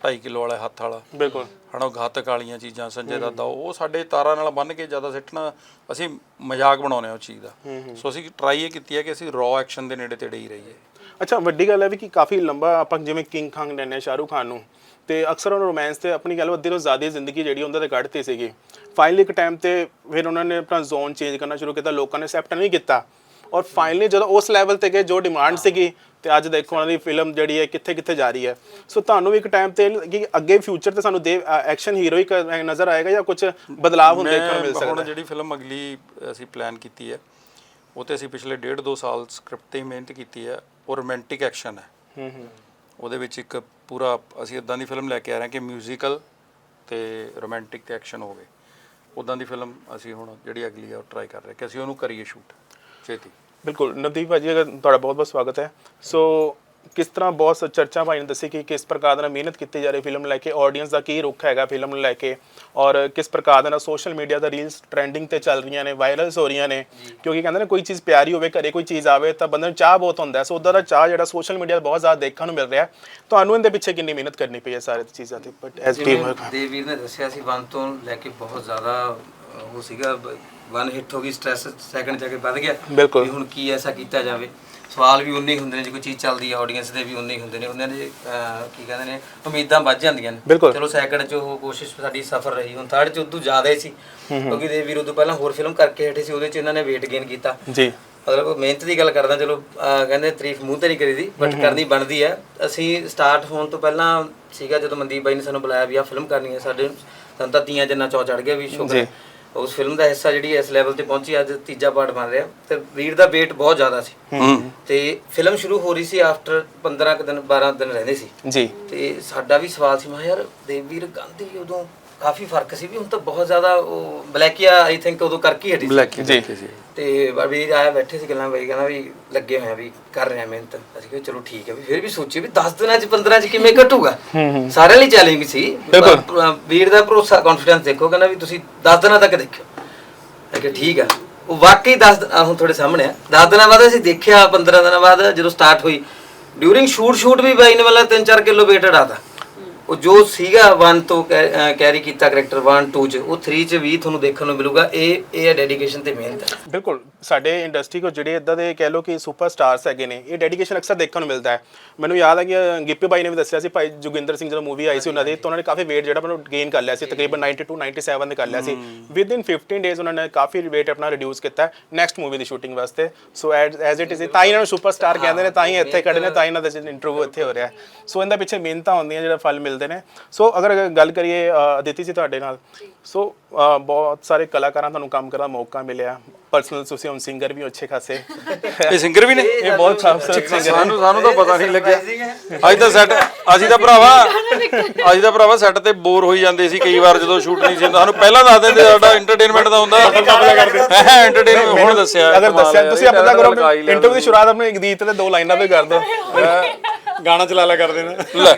S1: 2.5 ਕਿਲੋ ਵਾਲਾ ਹੱਥ ਵਾਲਾ।
S2: ਬਿਲਕੁਲ।
S1: ਉਹ ਘਾਤਕ ਵਾਲੀਆਂ ਚੀਜ਼ਾਂ ਸੰਜੇ ਦਾ ਉਹ ਸਾਡੇ ਤਾਰਾਂ ਨਾਲ ਬੰਨ ਕੇ ਜ਼ਿਆਦਾ ਸਿੱਟਣਾ ਅਸੀਂ ਮਜ਼ਾਕ ਬਣਾਉਨੇ ਆ ਉਹ ਚੀਜ਼ ਦਾ। ਸੋ ਅਸੀਂ ਟਰਾਈ ਇਹ ਕੀਤੀ ਹੈ ਕਿ ਅਸੀਂ ਰॉ ਐਕਸ਼ਨ ਦੇ ਨੇੜੇ ਤੇੜੇ ਹੀ ਰਹੀਏ।
S2: ਅੱਛਾ ਵੱਡੀ ਗੱਲ ਹੈ ਵੀ ਕਿ ਕਾਫੀ ਲੰਬਾ ਆਪਾਂ ਜਿਵੇਂ ਕਿੰਗ ਖਾਂਗ ਲੈਂਦੇ ਹਾਂ ਸ਼ਾਹਰੁਖ ਖਾਨ ਨੂੰ ਤੇ ਅਕਸਰ ਉਹਨਾਂ ਰੋਮਾਂਸ ਤੇ ਆਪਣੀ ਗੱਲ ਅੱਧੇ ਤੋਂ ਜ਼ਿਆਦਾ ਜ਼ਿੰਦਗੀ ਜਿਹੜੀ ਉਹਨਾਂ ਤੇ ਕੱਢਤੀ ਸੀਗੀ। ਫਾਈਨਲੀ ਇੱਕ ਟਾਈਮ ਤੇ ਫਿਰ ਉਹਨਾਂ ਨੇ ਆਪਣਾ ਜ਼ੋਨ ਚੇਂਜ ਕਰਨਾ ਸ਼ੁਰੂ ਕੀਤਾ ਲੋਕਾਂ ਨੇ ਐਕਸੈਪਟ ਨਹੀਂ ਕੀਤਾ। ਔਰ ਫਾਈਨਲੀ ਜਦੋਂ ਉਸ ਲੈਵਲ ਤੇ ਗਏ ਜੋ ਡਿਮਾਂਡ ਸੀਗੀ ਤੇ ਅੱਜ ਦੇਖੋ ਉਹਨਾਂ ਦੀ ਫਿਲਮ ਜਿਹੜੀ ਹੈ ਕਿੱਥੇ ਕਿੱਥੇ ਜਾ ਰਹੀ ਹੈ। ਸੋ ਤੁਹਾਨੂੰ ਵੀ ਇੱਕ ਟਾਈਮ ਤੇ ਕਿ ਅੱਗੇ ਫਿਊਚਰ ਤੇ ਸਾਨੂੰ ਦੇ ਐਕਸ਼ਨ ਹੀਰੋ ਹੀ ਨਜ਼ਰ ਆਏਗਾ ਜਾਂ ਕੁਝ ਬਦਲਾਅ ਹੁਣ ਦੇਖਣ ਨੂੰ ਮਿਲ ਸਕਦਾ
S1: ਹੁਣ ਜਿਹੜੀ ਫਿਲਮ ਅਗਲੀ ਅਸੀਂ ਪਲਾਨ ਕੀਤੀ ਹੈ ਉਹ ਤੇ ਅਸੀਂ ਪਿਛਲੇ ਡੇਢ ਦੋ ਸਾਲ ਸਕ੍ਰਿਪਟ ਤੇ ਹੀ ਮਿਹਨਤ ਕੀਤੀ ਹੈ ਉਹ ਰੋਮਾਂਟਿਕ ਐਕਸ਼ਨ ਹੈ।
S2: ਹੂੰ ਹੂੰ।
S1: ਉਹਦੇ ਵਿੱਚ ਇੱਕ ਪੂਰਾ ਅਸੀਂ ਇਦਾਂ ਦੀ ਫਿਲਮ ਲੈ ਕੇ ਆ ਰਹੇ ਹਾਂ ਕਿ ਮਿਊਜ਼ੀਕਲ ਤੇ ਰੋਮਾਂਟਿਕ ਤੇ ਐਕਸ਼ਨ ਹੋਵੇ। ਉਦਾਂ ਦੀ ਫਿਲਮ ਅਸੀਂ ਹੁਣ ਜਿਹੜੀ ਅਗਲੀ ਆ ਉਹ ਟਰਾਈ ਕਰ ਰਹੇ ਕਿ ਅਸੀਂ ਉਹਨੂੰ ਕਰੀਏ ਸ਼ੂਟ ਛੇਤੀ
S2: ਬਿਲਕੁਲ। ਨਵਦੀਪ ਭਾਜੀ ਅਗਰ ਤੁਹਾਡਾ ਬਹੁਤ ਬਹੁਤ ਸਵਾਗਤ ਹੈ। ਸੋ ਕਿਸ ਤਰ੍ਹਾਂ ਬਹੁਤ ਚਰਚਾ ਭਾਈ ਨੇ ਦੱਸੀ ਕਿ ਕਿਸ ਪ੍ਰਕਾਰ ਦੇ ਨਾਲ ਮਿਹਨਤ ਕੀਤੀ ਜਾ ਰਹੀ ਫਿਲਮ ਲੈ ਕੇ ਆਡੀਅנס ਦਾ ਕੀ ਰੁਖ ਹੈਗਾ ਫਿਲਮ ਨੂੰ ਲੈ ਕੇ ਔਰ ਕਿਸ ਪ੍ਰਕਾਰ ਦੇ ਨਾਲ ਸੋਸ਼ਲ ਮੀਡੀਆ ਦਾ ਰੀਲਸ ਟ੍ਰੈਂਡਿੰਗ ਤੇ ਚੱਲ ਰਹੀਆਂ ਨੇ ਵਾਇਰਲਸ ਹੋ ਰਹੀਆਂ ਨੇ। ਕਿਉਂਕਿ ਕਹਿੰਦੇ ਨੇ ਕੋਈ ਚੀਜ਼ ਪਿਆਰੀ ਹੋਵੇ ਘਰੇ ਕੋਈ ਚੀਜ਼ ਆਵੇ ਤਾਂ ਬੰਦੇ ਨੂੰ ਚਾਹ ਬਹੁਤ ਹੁੰਦਾ ਸੋ ਉਦਾਂ ਦਾ ਚਾਹ ਜਿਹੜਾ ਸੋਸ਼ਲ ਮੀਡੀਆ ਬਹੁਤ ਜ਼ਿਆਦਾ ਦੇਖਣ ਨੂੰ ਮਿਲ ਰਿਹਾ। ਤੁਹਾਨੂੰ ਇਹਦੇ ਪਿੱਛੇ ਕਿੰਨੀ ਮਿਹਨਤ ਕਰਨੀ ਪਈ ਹੈ ਸਾਰੇ ਚੀਜ਼ਾਂ ਤੇ? ਬਟ ਐਸ ਟੀਮ
S4: ਦੇਵੀਰ ਨੇ ਦੱਸਿਆ ਸੀ ਵਨ ਤੋਂ ਲੈ ਕੇ ਬਹੁਤ ਜ਼ਿਆਦਾ ਉਹ ਸੀਗਾ ਵਨ ਹਿੱਟ ਹੋ ਗਈ ਸਟ੍ਰੈਸ ਸੈਕੰਡ ਜਾ ਕੇ ਵੱਧ ਗਿਆ
S2: ਬਿਲਕੁਲ।
S4: ਵੀ ਹੁਣ ਕੀ ਐਸਾ ਕੀਤਾ ਜਾਵੇ। ਸਵਾਲ ਵੀ ਉਨੇ ਹੀ ਹੁੰਦੇ ਨੇ ਜੇ ਕੋਈ ਚੀਜ਼ ਚੱਲਦੀ ਹੈ ਆਡੀਅנס ਦੇ ਵੀ ਉਨੇ ਹੀ ਹੁੰਦੇ ਨੇ। ਉਹਨਾਂ ਦੇ ਅਹ, ਕੀ ਕਹਿੰਦੇ ਨੇ ਉਮੀਦਾਂ ਵੱਧ ਜਾਂਦੀਆਂ ਨੇ।
S2: ਬਿਲਕੁਲ।
S4: ਚਲੋ ਸੈਕੰਡ 'ਚ ਉਹ ਕੋਸ਼ਿਸ਼ ਸਾਡੀ ਸਫਲ ਰਹੀ ਹੁਣ ਥਰਡ 'ਚ ਉਦੋਂ ਜ਼ਿਆਦਾ ਹੀ ਸੀ। ਕਿਉਂਕਿ ਦੇਵੀਰ ਉਦੋਂ ਪਹਿਲਾਂ ਹੋਰ ਫਿਲਮ ਕਰਕੇ ਹਟੇ ਸੀ ਉਹਦੇ 'ਚ ਇਹਨਾਂ ਨੇ weight gain ਕੀਤਾ।
S2: ਜੀ।
S4: ਮਤਲਬ ਮਿਹਨਤ ਦੀ ਗੱਲ ਕਰਦਾ ਚਲੋ ਅਹ ਕਹਿੰਦੇ ਤਾਰੀਫ ਮੂੰਹ ਤੇ ਨਹੀਂ ਕਰੀਦੀ ਬਟ ਕਰਨੀ ਬਣਦੀ ਹੈ ਅਸੀਂ ਸਟਾਰਟ ਹੋਣ ਤੋਂ ਪਹਿਲਾਂ ਸੀਗਾ ਜਦੋਂ ਮਨਦੀਪ ਬਾਈ ਨੇ ਸਾਨੂੰ ਬੁਲਾਇਆ ਵੀ ਆ ਫਿਲਮ ਕਰਨੀ ਹੈ ਸਾਡੇ ਸਾਨੂੰ ਤਾਂ ਤੀਆਂ ਜੰਨਾ ਚੌ ਚੜ ਗਿਆ ਵੀ ਸ਼ੁਕਰ ਹੈ। ਉਸ ਫਿਲਮ ਦਾ ਹਿੱਸਾ ਜਿਹੜੀ ਇਸ ਲੈਵਲ ਤੇ ਪਹੁੰਚੀ ਅੱਜ ਤੀਜਾ ਪਾਰਟ ਬਣ ਰਿਹਾ। ਤੇ ਵੀਰ ਦਾ weight ਬਹੁਤ ਜ਼ਿਆਦਾ ਸੀ। ਤੇ ਫਿਲਮ ਸ਼ੁਰੂ ਹੋ ਰਹੀ ਸੀ ਆਫਟਰ 15 ਕੁ ਦਿਨ 12 ਦਿਨ ਰਹਿੰਦੇ ਸੀ।
S2: ਜੀ।
S4: ਤੇ ਸਾਡਾ ਵੀ ਸਵਾਲ ਸੀ ਮੈਂ ਯਾਰ ਦੇਵਵੀਰ ਗਾਂਧੀ ਉਦੋਂ ਕਾਫੀ ਫ਼ਰਕ ਸੀ ਵੀ ਹੁਣ ਤਾਂ ਬਹੁਤ ਜ਼ਿਆਦਾ ਉਹ ਬਲੈਕੀਆ ਆਈ ਥਿੰਕ ਉਦੋਂ ਕਰਕੇ ਹੀ ਹਟੀ ਸੀ।
S1: ਬਲੈਕ
S2: ਜੀ।
S1: ਸੀ।
S4: ਤੇ ਵੀਰ ਆਇਆ ਬੈਠੇ ਸੀ ਗੱਲਾਂ ਬਈ ਕਹਿੰਦਾ ਵੀ ਲੱਗੇ ਹੋਏ ਆ ਵੀ ਕਰ ਰਹੇ ਆ ਮਿਹਨਤ। ਅਸੀਂ ਕਿਹਾ ਚਲੋ ਠੀਕ ਹੈ ਵੀ ਫਿਰ ਵੀ ਸੋਚੀ ਵੀ 10 ਦਿਨਾਂ ਚ 15 ਚ ਕਿਵੇਂ ਘਟੂਗਾ? ਸਾਰਿਆਂ ਲਈ ਚੈਲੰਜ ਸੀ।
S2: ਬਿਲਕੁਲ।
S4: ਵੀਰ ਦਾ ਭਰੋਸਾ ਕੌਨਫੀਡੈਂਸ ਦੇਖੋ ਕਹਿੰਦਾ ਵੀ ਤੁਸੀਂ 10 ਦਿਨਾਂ ਤੱਕ ਦੇਖਿਓ। ਮੈਂ ਕਿਹਾ ਠੀਕ ਆ। ਉਹ ਵਾਕਈ 10 ਹੁਣ ਤੁਹਾਡੇ ਸਾਹਮਣੇ ਆ। 10 ਦਿਨਾਂ ਬਾਅਦ ਅਸੀਂ ਦੇਖਿਆ 15 ਦਿਨਾਂ ਬਾਅਦ ਜਦੋਂ ਸਟਾਰਟ ਹੋਈ ਡਿਊਰਿੰਗ ਸ਼ੂਟ ਸ਼ੂਟ ਵੀ ਬਾਈ ਨੇ ਵਾਲਾ 3-4 ਕਿਲੋ weight ਹਟਾਤਾ। ਉਹ ਜੋ ਸੀਗਾ 1 ਤੋਂ ਕੈਰੀ ਕੀਤਾ ਕੈਰੈਕਟਰ 1 2 ਚ ਉਹ 3 ਚ ਵੀ ਤੁਹਾਨੂੰ ਦੇਖਣ ਨੂੰ ਮਿਲੂਗਾ। ਇਹ ਇਹ ਹੈ ਡੈਡੀਕੇਸ਼ਨ ਤੇ ਮਿਹਨਤ
S2: ਬਿਲਕੁਲ ਸਾਡੇ ਇੰਡਸਟਰੀ ਕੋ ਜਿਹੜੇ ਇਦਾਂ ਦੇ ਕਹਿ ਲੋ ਕਿ ਸੁਪਰਸਟਾਰਸ ਹੈਗੇ ਨੇ ਇਹ ਡੈਡੀਕੇਸ਼ਨ ਅਕਸਰ ਦੇਖਣ ਨੂੰ ਮਿਲਦਾ ਹੈ। ਮੈਨੂੰ ਯਾਦ ਹੈ ਕਿ ਗਿੱਪੀ ਬਾਈ ਨੇ ਵੀ ਦੱਸਿਆ ਸੀ ਭਾਈ ਜੋਗਿੰਦਰ ਸਿੰਘ ਜਦੋਂ ਮੂਵੀ ਆਈ ਸੀ ਉਹਨਾਂ ਦੀ ਤਾਂ ਉਹਨਾਂ ਨੇ ਕਾਫੀ weight ਜਿਹੜਾ ਮੈਨੂੰ ਗੇਨ ਕਰ ਲਿਆ ਸੀ ਤਕਰੀਬਨ 92 97 ਦੇ ਕਰ ਲਿਆ ਸੀ। ਵਿਦ ਇਨ 15 ਡੇਜ਼ ਉਹਨਾਂ ਨੇ ਕਾਫੀ weight ਆਪਣਾ ਰਿਡਿਊਸ ਕੀਤਾ ਨੈਕਸਟ ਮੂਵੀ ਦੀ ਸ਼ੂਟਿੰਗ ਵਾਸਤੇ। ਸੋ ਐਜ਼ ਇਟ ਇਜ਼ ਤਾਂ ਹੀ ਇਹਨਾਂ ਨੂੰ ਸੁਪਰਸਟਾਰ ਕਹਿੰਦੇ ਨੇ ਤਾਂ ਹੀ ਇੱਥੇ ਖੜੇ ਨੇ ਤਾਂ ਹੀ ਇਹਨਾਂ ਦਾ ਇੰਟਰਵਿਊ ਇੱਥੇ ਹੋ ਰਿਹਾ ਸੋ ਇਹਦਾ ਪਿੱਛੇ ਮਿਹਨਤਾਂ ਹੁੰਦੀਆਂ ਜਿਹੜਾ ਫਲ ਮਿਲਦਾ ਮਿਲਦੇ ਨੇ। ਸੋ ਅਗਰ ਗੱਲ ਕਰੀਏ ਅਦਿਤੀ ਜੀ ਤੁਹਾਡੇ ਨਾਲ ਸੋ ਬਹੁਤ ਸਾਰੇ ਕਲਾਕਾਰਾਂ ਤੁਹਾਨੂੰ ਕੰਮ ਕਰਨ ਦਾ ਮੌਕਾ ਮਿਲਿਆ। ਪਰਸਨਲ ਤੁਸੀਂ ਹੁਣ ਸਿੰਗਰ ਵੀ ਹੋ ਅੱਛੇ ਖਾਸੇ।
S1: ਇਹ ਸਿੰਗਰ ਵੀ ਨੇ?
S2: ਇਹ ਬਹੁਤ ਖਾਬਸੂਰਤ ਸਿੰਗਰ
S1: ਸਾਨੂੰ ਸਾਨੂੰ ਤਾਂ ਪਤਾ ਨਹੀਂ ਲੱਗਿਆ। ਅੱਜ ਤਾਂ ਸੈੱਟ ਅਸੀਂ ਤਾਂ ਭਰਾਵਾ ਅਸੀਂ ਤਾਂ ਭਰਾਵਾ ਸੈੱਟ ਤੇ ਬੋਰ ਹੋਈ ਜਾਂਦੇ ਸੀ ਕਈ ਵਾਰ ਜਦੋਂ ਸ਼ੂਟ ਨਹੀਂ ਸੀ ਹੁੰਦਾ। ਸਾਨੂੰ ਪਹਿਲਾਂ ਦੱਸ ਦਿੰਦੇ ਸਾਡਾ ਐਂਟਰਟੇਨਮੈਂਟ ਦਾ ਹੁੰਦਾ। ਐਂਟਰਟੇਨਮੈਂਟ ਹੁਣ ਦੱਸਿਆ।
S2: ਅਗਰ ਦੱਸਿਆ
S1: ਹੈ।
S2: ਤੁਸੀਂ ਆਪਣਾ ਕਰੋ ਇੰਟਰਵਿਊ ਦੀ ਸ਼ੁਰੂਆਤ ਆਪਣੇ ਇੱਕ ਗੀਤ ਤੇ ਦੋ ਲਾਈਨਾਂ ਤੇ ਕਰ ਦਿਓ।
S5: ਗਾਣਾ ਚਲਾ ਲਿਆ ਕਰਦੇ ਨੇ।
S1: ਲੈ।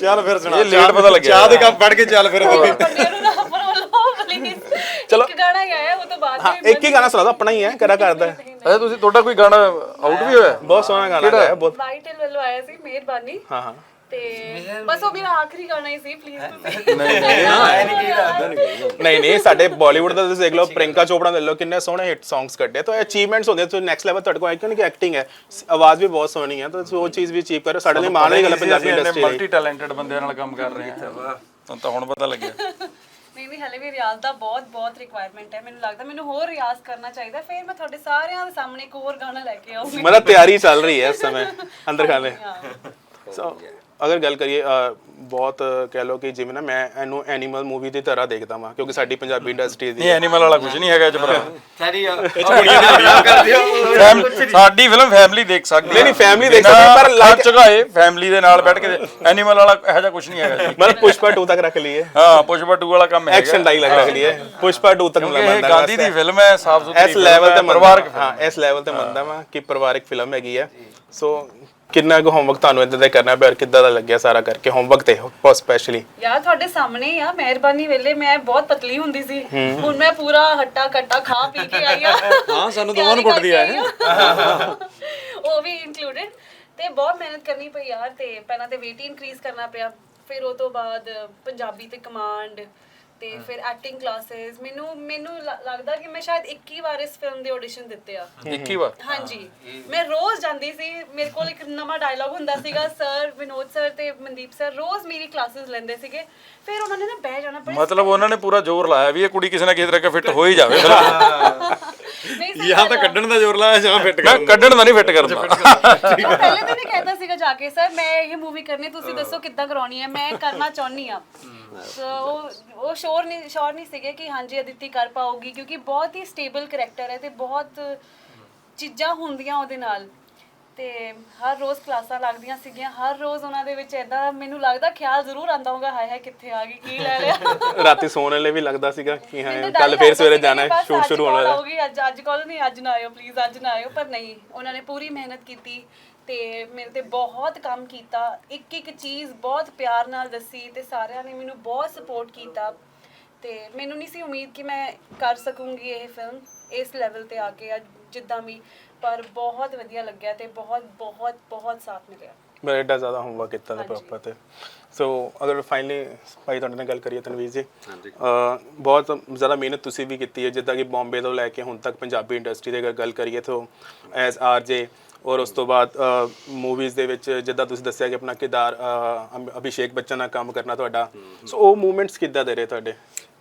S5: ਚੱਲ ਫਿਰ ਸੁਣਾ।
S1: ਇਹ late ਪਤਾ ਲੱਗਿਆ।
S5: ਚਾਹ ਦੇ ਕੱਪ ਫੜ ਕੇ ਚੱਲ ਫਿਰ
S3: ਬੰਦੇ ਨੂੰ ਨਾ ਪਰ ਵੱਲੋਂ ਪਲੀਜ਼
S2: ਚਲੋ।
S3: ਇੱਕ ਗਾਣਾ ਹੀ ਆਇਆ ਉਹ ਤੋਂ ਬਾਅਦ
S2: ਹਾਂ ਇੱਕ ਹੀ ਗਾਣਾ ਸੁਣਾ ਦਿਓ ਆਪਣਾ ਹੀ ਹੈ ਕਰਾ ਕਰਦਾ ਹੈ।
S1: ਅੱਛਾ ਤੁਸੀਂ ਤੁਹਾਡਾ ਕੋਈ ਗਾਣਾ ਆਊਟ ਵੀ ਹੋਇਆ?
S2: ਬਹੁਤ ਸੋਹਣਾ ਗਾਣਾ ਹੈ ਬਹੁਤ।
S3: ਵਾਈਟਲ ਵੱਲੋਂ ਆਇਆ ਸੀ ਮਿਹਰਬਾਨੀ।
S2: ਹਾਂ ਹਾਂ।
S3: ਤੇ ਬਸ ਉਹ ਮੇਰਾ ਆਖਰੀ ਗਾਣਾ ਹੀ ਸੀ ਪਲੀਜ਼ ਤੁਸੀਂ।
S2: ਨਹੀਂ ਨਹੀਂ ਸਾਡੇ ਬਾਲੀਵੁੱਡ ਦਾ ਤੁਸੀਂ ਦੇਖ ਲਓ ਪ੍ਰਿੰਕਾ ਚੋਪੜਾ ਦੇ ਲਓ ਕਿੰਨੇ ਸੋਹਣੇ ਹਿੱਟ ਸੌਂਗਸ ਕੱਢੇ। ਤਾਂ ਅਚੀਵਮੈਂਟਸ ਹੁੰਦੇ ਤਾਂ ਨੈਕਸਟ ਲੈਵਲ ਤੁਹਾਡੇ ਕੋਲ ਆਈਕਨ ਕਿ ਐਕਟਿੰਗ ਹੈ? ਸ- ਆਵਾਜ਼ ਵੀ ਬਹੁਤ ਸੋਹਣੀ ਹੈ ਤਾਂ ਤੁਸੀਂ ਉਹ ਚੀਜ਼ ਵੀ ਅਚੀਵ ਕਰੋ ਸਾਡੇ ਲਈ ਮਾਣ ਵਾਲੀ ਗੱਲ ਹੈ ਪੰਜਾਬੀ ਇੰਡਸਟਰੀ
S1: ਮਲਟੀ ਟੈਲੈਂਟਡ ਬੰਦਿਆਂ ਨਾਲ ਕੰਮ ਕਰ ਰਹੇ ਹਾਂ। ਤੁਹਾਨੂੰ ਤਾਂ ਹੁਣ ਪਤਾ ਲੱਗਿਆ।
S3: ਨਹੀਂ ਨਹੀਂ ਹਲੇ ਵੀ ਰਿਆਜ਼ ਦਾ ਬਹੁਤ ਬਹੁਤ ਰਿਕੁਆਇਰਮੈਂਟ ਹੈ। ਮੈਨੂੰ ਲੱਗਦਾ ਮੈਨੂੰ ਹੋਰ ਰਿਆਜ਼ ਕਰਨਾ ਚਾਹੀਦਾ। ਫਿਰ ਮੈਂ ਤੁਹਾਡੇ ਸਾਰਿਆਂ ਦੇ ਸਾਹਮਣੇ ਇੱਕ ਹੋਰ ਗਾਣਾ ਲੈ ਕੇ ਆਉਂਗੀ।
S2: ਮਤਲਬ ਤਿਆਰੀ ਚੱਲ ਰਹੀ ਹੈ ਇਸ ਸਮੇਂ ਅੰਦਰ ਖਾਲੇ ਸੋ ਅਗਰ ਗੱਲ ਕਰੀਏ ਅ, ਬਹੁਤ ਕਹਿ ਲਓ ਕਿ ਜਿਵੇਂ ਨਾ ਮੈਂ ਇਹਨੂੰ ਐਨੀਮਲ ਮੂਵੀ ਦੀ ਤਰ੍ਹਾਂ ਦੇਖਦਾ ਵਾਂ ਕਿਉਂਕਿ ਸਾਡੀ ਪੰਜਾਬੀ ਇੰਡਸਟਰੀ ਦੀ
S1: ਨਹੀਂ ਐਨੀਮਲ ਵਾਲਾ ਕੁਝ ਨਹੀਂ ਹੈਗਾ ਇਹ ਚ ਭਰਾ
S4: ਸਾਡੀ ਕੁੜੀਆਂ ਕਰਦੇ ਹੋ
S1: ਫੈਮ- ਸਾਡੀ ਫਿਲਮ ਫੈਮਿਲੀ ਦੇਖ ਸਕਦੀ
S2: ਨਹੀਂ, ਨਹੀਂ, family ਦੇਖ ਸਕਦੀ, ਪਰ like-
S1: ਚਗਾਏ ਫੈਮਿਲੀ ਦੇ ਨਾਲ ਬੈਠ ਕੇ ਐਨੀਮਲ ਵਾਲਾ ਇਹੋ ਜਿਹਾ ਕੁਝ ਨਹੀਂ ਹੈਗਾ ਜੀ।
S2: ਮਤਲਬ ਪੁਸ਼ਪਾ 2 ਤੱਕ ਰੱਖ ਲਈਏ।
S1: ਹਾਂ ਪੁਸ਼ਪਾ 2 ਵਾਲਾ ਕੰਮ ਹੈਗਾ।
S2: ਐਕਸ਼ਨ ਡਾਇਲੌਗ ਰੱਖ ਲਈਏ। ਪੁਸ਼ਪਾ 2 ਤੱਕ
S1: ਇਹ
S2: ਮੰਨਦਾ
S1: ਗਾਂਧੀ ਦੀ ਫਿਲਮ ਹੈ ਸਾਫ਼ ਸੁਥਰੀ
S2: ਇਸ ਲੈਵਲ ਤੇ
S1: ਪਰਿਵਾਰਕ
S2: ਪਰਿਵਾਰਕ ਹਾਂ ਇਸ ਲੈਵਲ ਤੇ ਮੰਨਦਾ ਵਾਂ ਕਿ ਪਰਿਵਾਰਕ ਫਿਲਮ ਹੈਗੀ ਹੈ ਸੋ ਕਿੰਨਾ ਕੁ ਹੋਮਵਰਕ ਤੁਹਾਨੂੰ ਇਦਾਂ ਦਾ ਕਰਨਾ ਪਿਆ ਔਰ ਕਿੱਦਾਂ ਦਾ ਲੱਗਿਆ ਸਾਰਾ ਕਰਕੇ ਹੋਮਵਰਕ ਤੇ ਬਹੁਤ ਸਪੈਸ਼ਲੀ
S3: ਯਾਰ ਤੁਹਾਡੇ ਸਾਹਮਣੇ ਹੀ ਆ ਮਿਹਰਬਾਨੀ ਵੇਲੇ ਮੈਂ ਬਹੁਤ ਪਤਲੀ ਹੁੰਦੀ ਸੀ। ਹੁਣ ਮੈਂ ਪੂਰਾ ਹੱਟਾ ਕੱਟਾ ਖਾ ਪੀ ਕੇ ਆਈ ਆ।
S5: ਹਾਂ, ਸਾਨੂੰ ਦੋਵਾਂ ਨੂੰ ਕੁੱਟਦੀ ਆ।
S3: ਉਹ ਵੀ ਇਨਕਲੂਡਡ ਤੇ ਬਹੁਤ ਮਿਹਨਤ ਕਰਨੀ ਪਈ ਯਾਰ ਤੇ ਪਹਿਲਾਂ ਤੇ weight ਇਨਕਰੀਜ਼ ਕਰਨਾ ਪਿਆ। ਫਿਰ ਉਹ ਤੋਂ ਬਾਅਦ ਪੰਜਾਬੀ ਤੇ ਕਮਾਂਡ ਤੇ ਫਿਰ ਐਕਟਿੰਗ ਕਲਾਸਿਸ ਮੈਨੂੰ ਮੈਨੂੰ ਲ- ਲੱਗਦਾ ਕਿ ਮੈਂ ਸ਼ਾਇਦ 21 ਵਾਰ ਇਸ ਫਿਲਮ ਦੇ ਆਡੀਸ਼ਨ ਦਿੱਤੇ ਆ।
S1: 21 ਵਾਰ?
S3: ਹਾਂਜੀ। ਮੈਂ ਰੋਜ਼ ਜਾਂਦੀ ਸੀ ਮੇਰੇ ਕੋਲ ਇੱਕ ਨਵਾਂ ਡਾਇਲੌਗ ਹੁੰਦਾ ਸੀਗਾ <laughs> ਸਰ ਵਿਨੋਦ ਸਰ ਤੇ ਮਨਦੀਪ ਸਰ ਰੋਜ਼ ਮੇਰੀ ਕਲਾਸਿਸ ਲੈਂਦੇ ਸੀਗੇ। ਫਿਰ ਉਹਨਾਂ ਨੇ ਨਾ ਬਹਿ ਜਾਣਾ ਬੜੇ
S1: ਮਤਲਬ ਉਹਨਾਂ ਨੇ ਪੂਰਾ ਜ਼ੋਰ ਲਾਇਆ ਵੀ ਇਹ ਕੁੜੀ ਕਿਸੇ ਨਾ ਕਿਸੇ ਤਰ੍ਹਾਂ ਫਿੱਟ ਹੋ ਹੀ ਜਾਵੇ <laughs>
S3: ਨਹੀਂ ਸਹੀ
S5: ਜਾਂ ਤਾਂ
S3: ਗੱਲ ਆ।
S5: ਕੱਢਣ ਦਾ ਜ਼ੋਰ ਲਾਇਆ ਜਾਂ ਫਿੱਟ
S1: ਮੈਂ ਕੱਢਣ ਦਾ ਨਹੀਂ ਫਿੱਟ ਕਰਦਾ
S3: ਉਹ ਪਹਿਲੇ ਦਿਨ ਹੀ ਕਹਿੰਦਾ ਸੀਗਾ ਜਾ ਕੇ ਸਰ ਮੈਂ ਇਹ ਮੂਵੀ ਕਰਨੀ ਤੁਸੀਂ ਦੱਸੋ ਕਿੱਦਾਂ ਕਰਾਉਣੀ ਹੈ ਮੈਂ ਕਰਨਾ ਚਾਹੁੰਨੀ ਆ। ਸੋ ਉਹ ਉਹ ਸ਼ੋਰ ਨਹੀਂ ਸ਼ੋਰ ਨਹੀਂ ਸੀਗੇ ਕਿ ਹਾਂਜੀ ਅਦਿੱਤੀ ਕਰ ਪਾਉਗੀ ਕਿਉਂਕਿ ਬਹੁਤ ਹੀ ਸਟੇਬਲ ਕਰੈਕਟਰ ਹੈ ਤੇ ਬਹੁਤ ਚੀਜ਼ਾਂ ਹੁੰਦੀਆਂ ਉਹਦੇ ਨਾਲ। ਤੇ ਹਰ ਰੋਜ਼ ਕਲਾਸਾਂ ਲੱਗਦੀਆਂ ਸੀਗੀਆਂ ਹਰ ਰੋਜ਼ ਉਹਨਾਂ ਦੇ ਵਿੱਚ ਐਦਾਂ ਮੈਨੂੰ ਲੱਗਦਾ ਖਿਆਲ ਜ਼ਰੂਰ ਆਂਦਾ ਹੋਊਗਾ ਹਾਏ ਹਾਏ ਕਿੱਥੇ ਆ ਗਈ ਕੀ ਲੈ ਲਿਆ? <laughs>
S2: ਰਾਤੀ ਸੌਣ ਵੇਲੇ ਵੀ ਲੱਗਦਾ ਸੀਗਾ ਕਿ ਹਾਂ ਕੱਲ ਫੇਰ ਸਵੇਰੇ ਜਾਣਾ ਹੈ ਸ਼ੂਟ ਸ਼ੁਰੂ ਹੋਣ ਹੈ।
S3: ਆਊਗੀ, ਅੱਜ ਅੱਜ ਕਾਲ ਨਹੀਂ ਅੱਜ ਨਾ ਆਇਓ ਪਲੀਜ਼ ਅੱਜ ਨਾ ਆਇਓ ਪਰ ਨਹੀਂ ਉਹਨਾਂ ਨੇ ਪੂਰੀ ਮਿਹਨਤ ਕੀਤੀ ਤੇ ਮੇਰੇ ਤੇ ਬਹੁਤ ਕੰਮ ਕੀਤਾ ਇੱਕ ਇੱਕ ਚੀਜ਼ ਬਹੁਤ ਪਿਆਰ ਨਾਲ ਦੱਸੀ ਤੇ ਸਾਰਿਆਂ ਨੇ ਮੈਨੂੰ ਬਹੁਤ ਸਪੋਰਟ ਕੀਤਾ ਤੇ ਮੈਨੂੰ ਨਹੀਂ ਸੀ ਉਮੀਦ ਕਿ ਮੈਂ ਕਰ ਸਕੂੰਗੀ ਇਹ ਫਿਲਮ ਇਸ ਲੈਵਲ ਤੇ ਆ ਕੇ ਅੱਜ ਜਿੱਦਾਂ ਵੀ ਪਰ ਬਹੁਤ ਵਧੀਆ ਲੱਗਿਆ ਤੇ ਬਹੁਤ ਬਹੁਤ ਬਹੁਤ ਸਾਥ ਮਿਲਿਆ।
S2: ਮੈਂ ਐਡਾ ਜ਼ਿਆਦਾ ਹੋਮਵਰਕ ਕੀਤਾ ਤੇ ਪ੍ਰੋਪਰ ਤੇ। ਸੋ ਅਗਰ ਫਾਈਨਲੀ ਭਾਈ ਤੁਹਾਡੇ ਨਾਲ ਗੱਲ ਕਰੀਏ ਤਨਵੀਰ ਜੀ ਅਹ ਬਹੁਤ ਜ਼ਿਆਦਾ ਮਿਹਨਤ ਤੁਸੀਂ ਵੀ ਕੀਤੀ ਹੈ ਜਿੱਦਾਂ ਕਿ ਬੰਬੇ ਤੋਂ ਲੈ ਕੇ ਹੁਣ ਤੱਕ ਪੰਜਾਬੀ ਇੰਡਸਟਰੀ ਦੀ ਅਗਰ ਗੱਲ ਕਰੀਏ ਤਾਂ ਐਜ਼ ਆਰ ਜੇ ਔਰ ਉਸ ਤੋਂ ਬਾਅਦ ਮੂਵੀਜ਼ ਦੇ ਵਿੱਚ ਜਿੱਦਾਂ ਤੁਸੀਂ ਦੱਸਿਆ ਕਿ ਆਪਣਾ ਅਮ- ਅਭਿਸ਼ੇਕ ਬੱਚਨ ਨਾਲ ਕੰਮ ਕਰਨਾ ਤੁਹਾਡਾ। ਸੋ ਉਹ ਮੂਵਮੈਂਟਸ ਕਿੱਦਾਂ ਦੇ ਰਹੇ ਤੁਹਾਡੇ?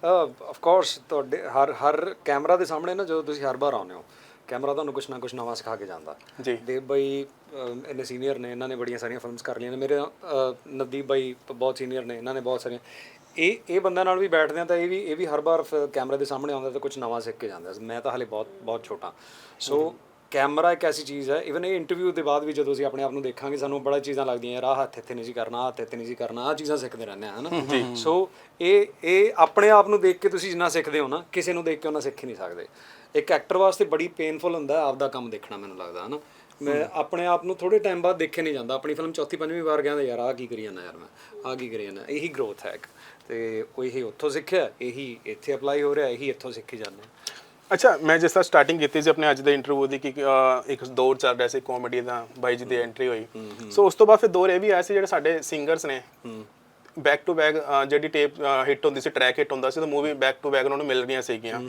S5: ਆਫ ਕੋਰਸ ਤੁਹਾਡੇ ਹਰ ਹਰ ਕੈਮਰਾ ਦੇ ਸਾਹਮਣੇ ਨਾ ਜਦੋਂ ਤੁਸੀਂ ਹਰ ਵਾਰ ਆਉਂਦੇ ਹੋ ਕੈਮਰਾ ਤੁਹਾਨੂੰ ਕੁਝ ਨਾ ਕੁਝ ਨਵਾਂ ਸਿਖਾ ਕੇ ਜਾਂਦਾ।
S2: ਜੀ।
S5: ਦੇਵ ਬਾਈ ਅਮ, ਇੰਨੇ ਸੀਨੀਅਰ ਨੇ ਇਹਨਾਂ ਨੇ ਬੜੀਆਂ ਸਾਰੀਆਂ ਫਿਲਮਸ ਕਰ ਲਈਆਂ ਨੇ। ਮੇਰੇ ਨਵਦੀਪ ਬਾਈ ਬਹੁਤ ਸੀਨੀਅਰ ਨੇ ਇਹਨਾਂ ਨੇ ਬਹੁਤ ਸਾਰੀਆਂ। ਇਹ ਇਹ ਬੰਦਿਆਂ ਨਾਲ ਵੀ ਬੈਠਦੇ ਆ ਤਾਂ ਇਹ ਵੀ ਇਹ ਵੀ ਹਰ ਵਾਰ ਕੈਮਰੇ ਦੇ ਸਾਹਮਣੇ ਆਉਂਦਾ ਤਾਂ ਕੁਝ ਨਵਾਂ ਸਿੱਖ ਕੇ ਜਾਂਦਾ। ਮੈਂ ਤਾਂ ਹਲੇ ਬਹੁਤ ਬਹੁਤ ਛੋਟਾ। ਸੋ ਕੈਮਰਾ ਇੱਕ ਐਸੀ ਚੀਜ਼ ਹੈ ਇਵਨ ਇਹ ਇੰਟਰਵਿਊ ਦੇ ਬਾਅਦ ਵੀ ਜਦੋਂ ਅਸੀਂ ਆਪਣੇ ਆਪ ਨੂੰ ਦੇਖਾਂਗੇ ਸਾਨੂੰ ਬੜਾ ਚੀਜ਼ਾਂ ਲੱਗਦੀਆਂ ਯਾਰ ਆਹ ਹੱਥ ਇੱਥੇ ਨਹੀਂ ਸੀ ਕਰਨਾ ਆਹ ਹੱਥ ਇੱਥੇ ਨਹੀਂ ਸੀ ਕਰਨਾ ਆਹ ਚੀਜ਼ਾਂ ਸਿੱਖਦੇ ਰਹਿੰਦੇ ਆ ਹਨਾ? ਸੋ ਇਹ ਇਹ ਆਪਣੇ ਆਪ ਨੂੰ ਦੇਖ ਕੇ ਤੁਸੀਂ ਜਿੰਨਾ ਸਿੱਖਦੇ ਹੋ ਨਾ ਕਿਸੇ ਨੂੰ ਦੇਖ ਕੇ ਉਹਨਾਂ ਸਿੱਖ ਹੀ ਨਹੀਂ ਸਕਦੇ। ਇੱਕ ਐਕਟਰ ਵਾਸਤੇ ਬੜੀ ਪੇਨਫੁਲ ਹੁੰਦਾ ਆਪ ਦਾ ਕੰਮ ਦੇਖਣਾ ਮੈਨੂੰ ਲੱਗਦਾ ਹਨਾ? ਮੈਂ ਆਪਣੇ ਆਪ ਨੂੰ ਥੋੜੇ ਟਾਈਮ ਬਾਅਦ ਦੇਖੇ ਨਹੀਂ ਜਾਂਦਾ। ਆਪਣੀ ਫਿਲਮ ਚੌਥੀ ਪੰਜਵੀਂ ਵਾਰ ਗਿਆ ਯਾਰ ਆਹ ਕੀ ਕਰੀ ਜਾਂਦਾ ਯਾਰ ਮੈਂ? ਆਹ ਕੀ ਕਰੀ ਜਾਂਦਾ? ਇਹੀ ਗਰੋਥ ਹੈ ਇੱਕ। ਤੇ ਉਹ ਇਹੀ ਉੱਥੋਂ ਸਿੱਖਿਆ ਇਹੀ ਇੱਥੇ ਅਪਲਾਈ ਹੋ ਰਿਹਾ ਇਹੀ ਇੱਥੋਂ ਸਿੱਖੀ ਜਾਂਦੇ।
S2: ਅੱਛਾ ਮੈਂ ਜਿਸ ਤਰ੍ਹਾਂ ਸਟਾਰਟਿੰਗ ਕੀਤੀ ਸੀ ਆਪਣੇ ਅੱਜ ਦੇ ਇੰਟਰਵਿਊ ਦੀ ਕਿ ਇੱਕ ਦੌਰ ਚੱਲ ਰਿਹਾ ਸੀ ਕਾਮੇਡੀ ਦਾ ਬਾਈ ਜੀ ਦੀ ਐਂਟਰੀ ਹੋਈ। ਸੋ ਉਸ ਤੋਂ ਬਾਅਦ ਫਿਰ ਦੌਰ ਇਹ ਵੀ ਆਇਆ ਸੀ ਜਿਹੜੇ ਸਾਡੇ ਸਿੰਗਰਸ ਨੇ। ਬੈਕ ਟੂ ਬੈਕ ਜਿਹੜੀ ਟੇਪ ਹਿੱਟ ਹੁੰਦੀ ਸੀ ਟਰੈਕ ਹਿੱਟ ਹੁੰਦਾ ਸੀ ਤਾਂ ਮੂਵੀ ਬੈਕ ਟੂ ਬੈਕ ਉਹਨਾਂ ਨੂੰ ਮਿਲ ਰਹੀਆਂ ਸੀਗੀਆਂ।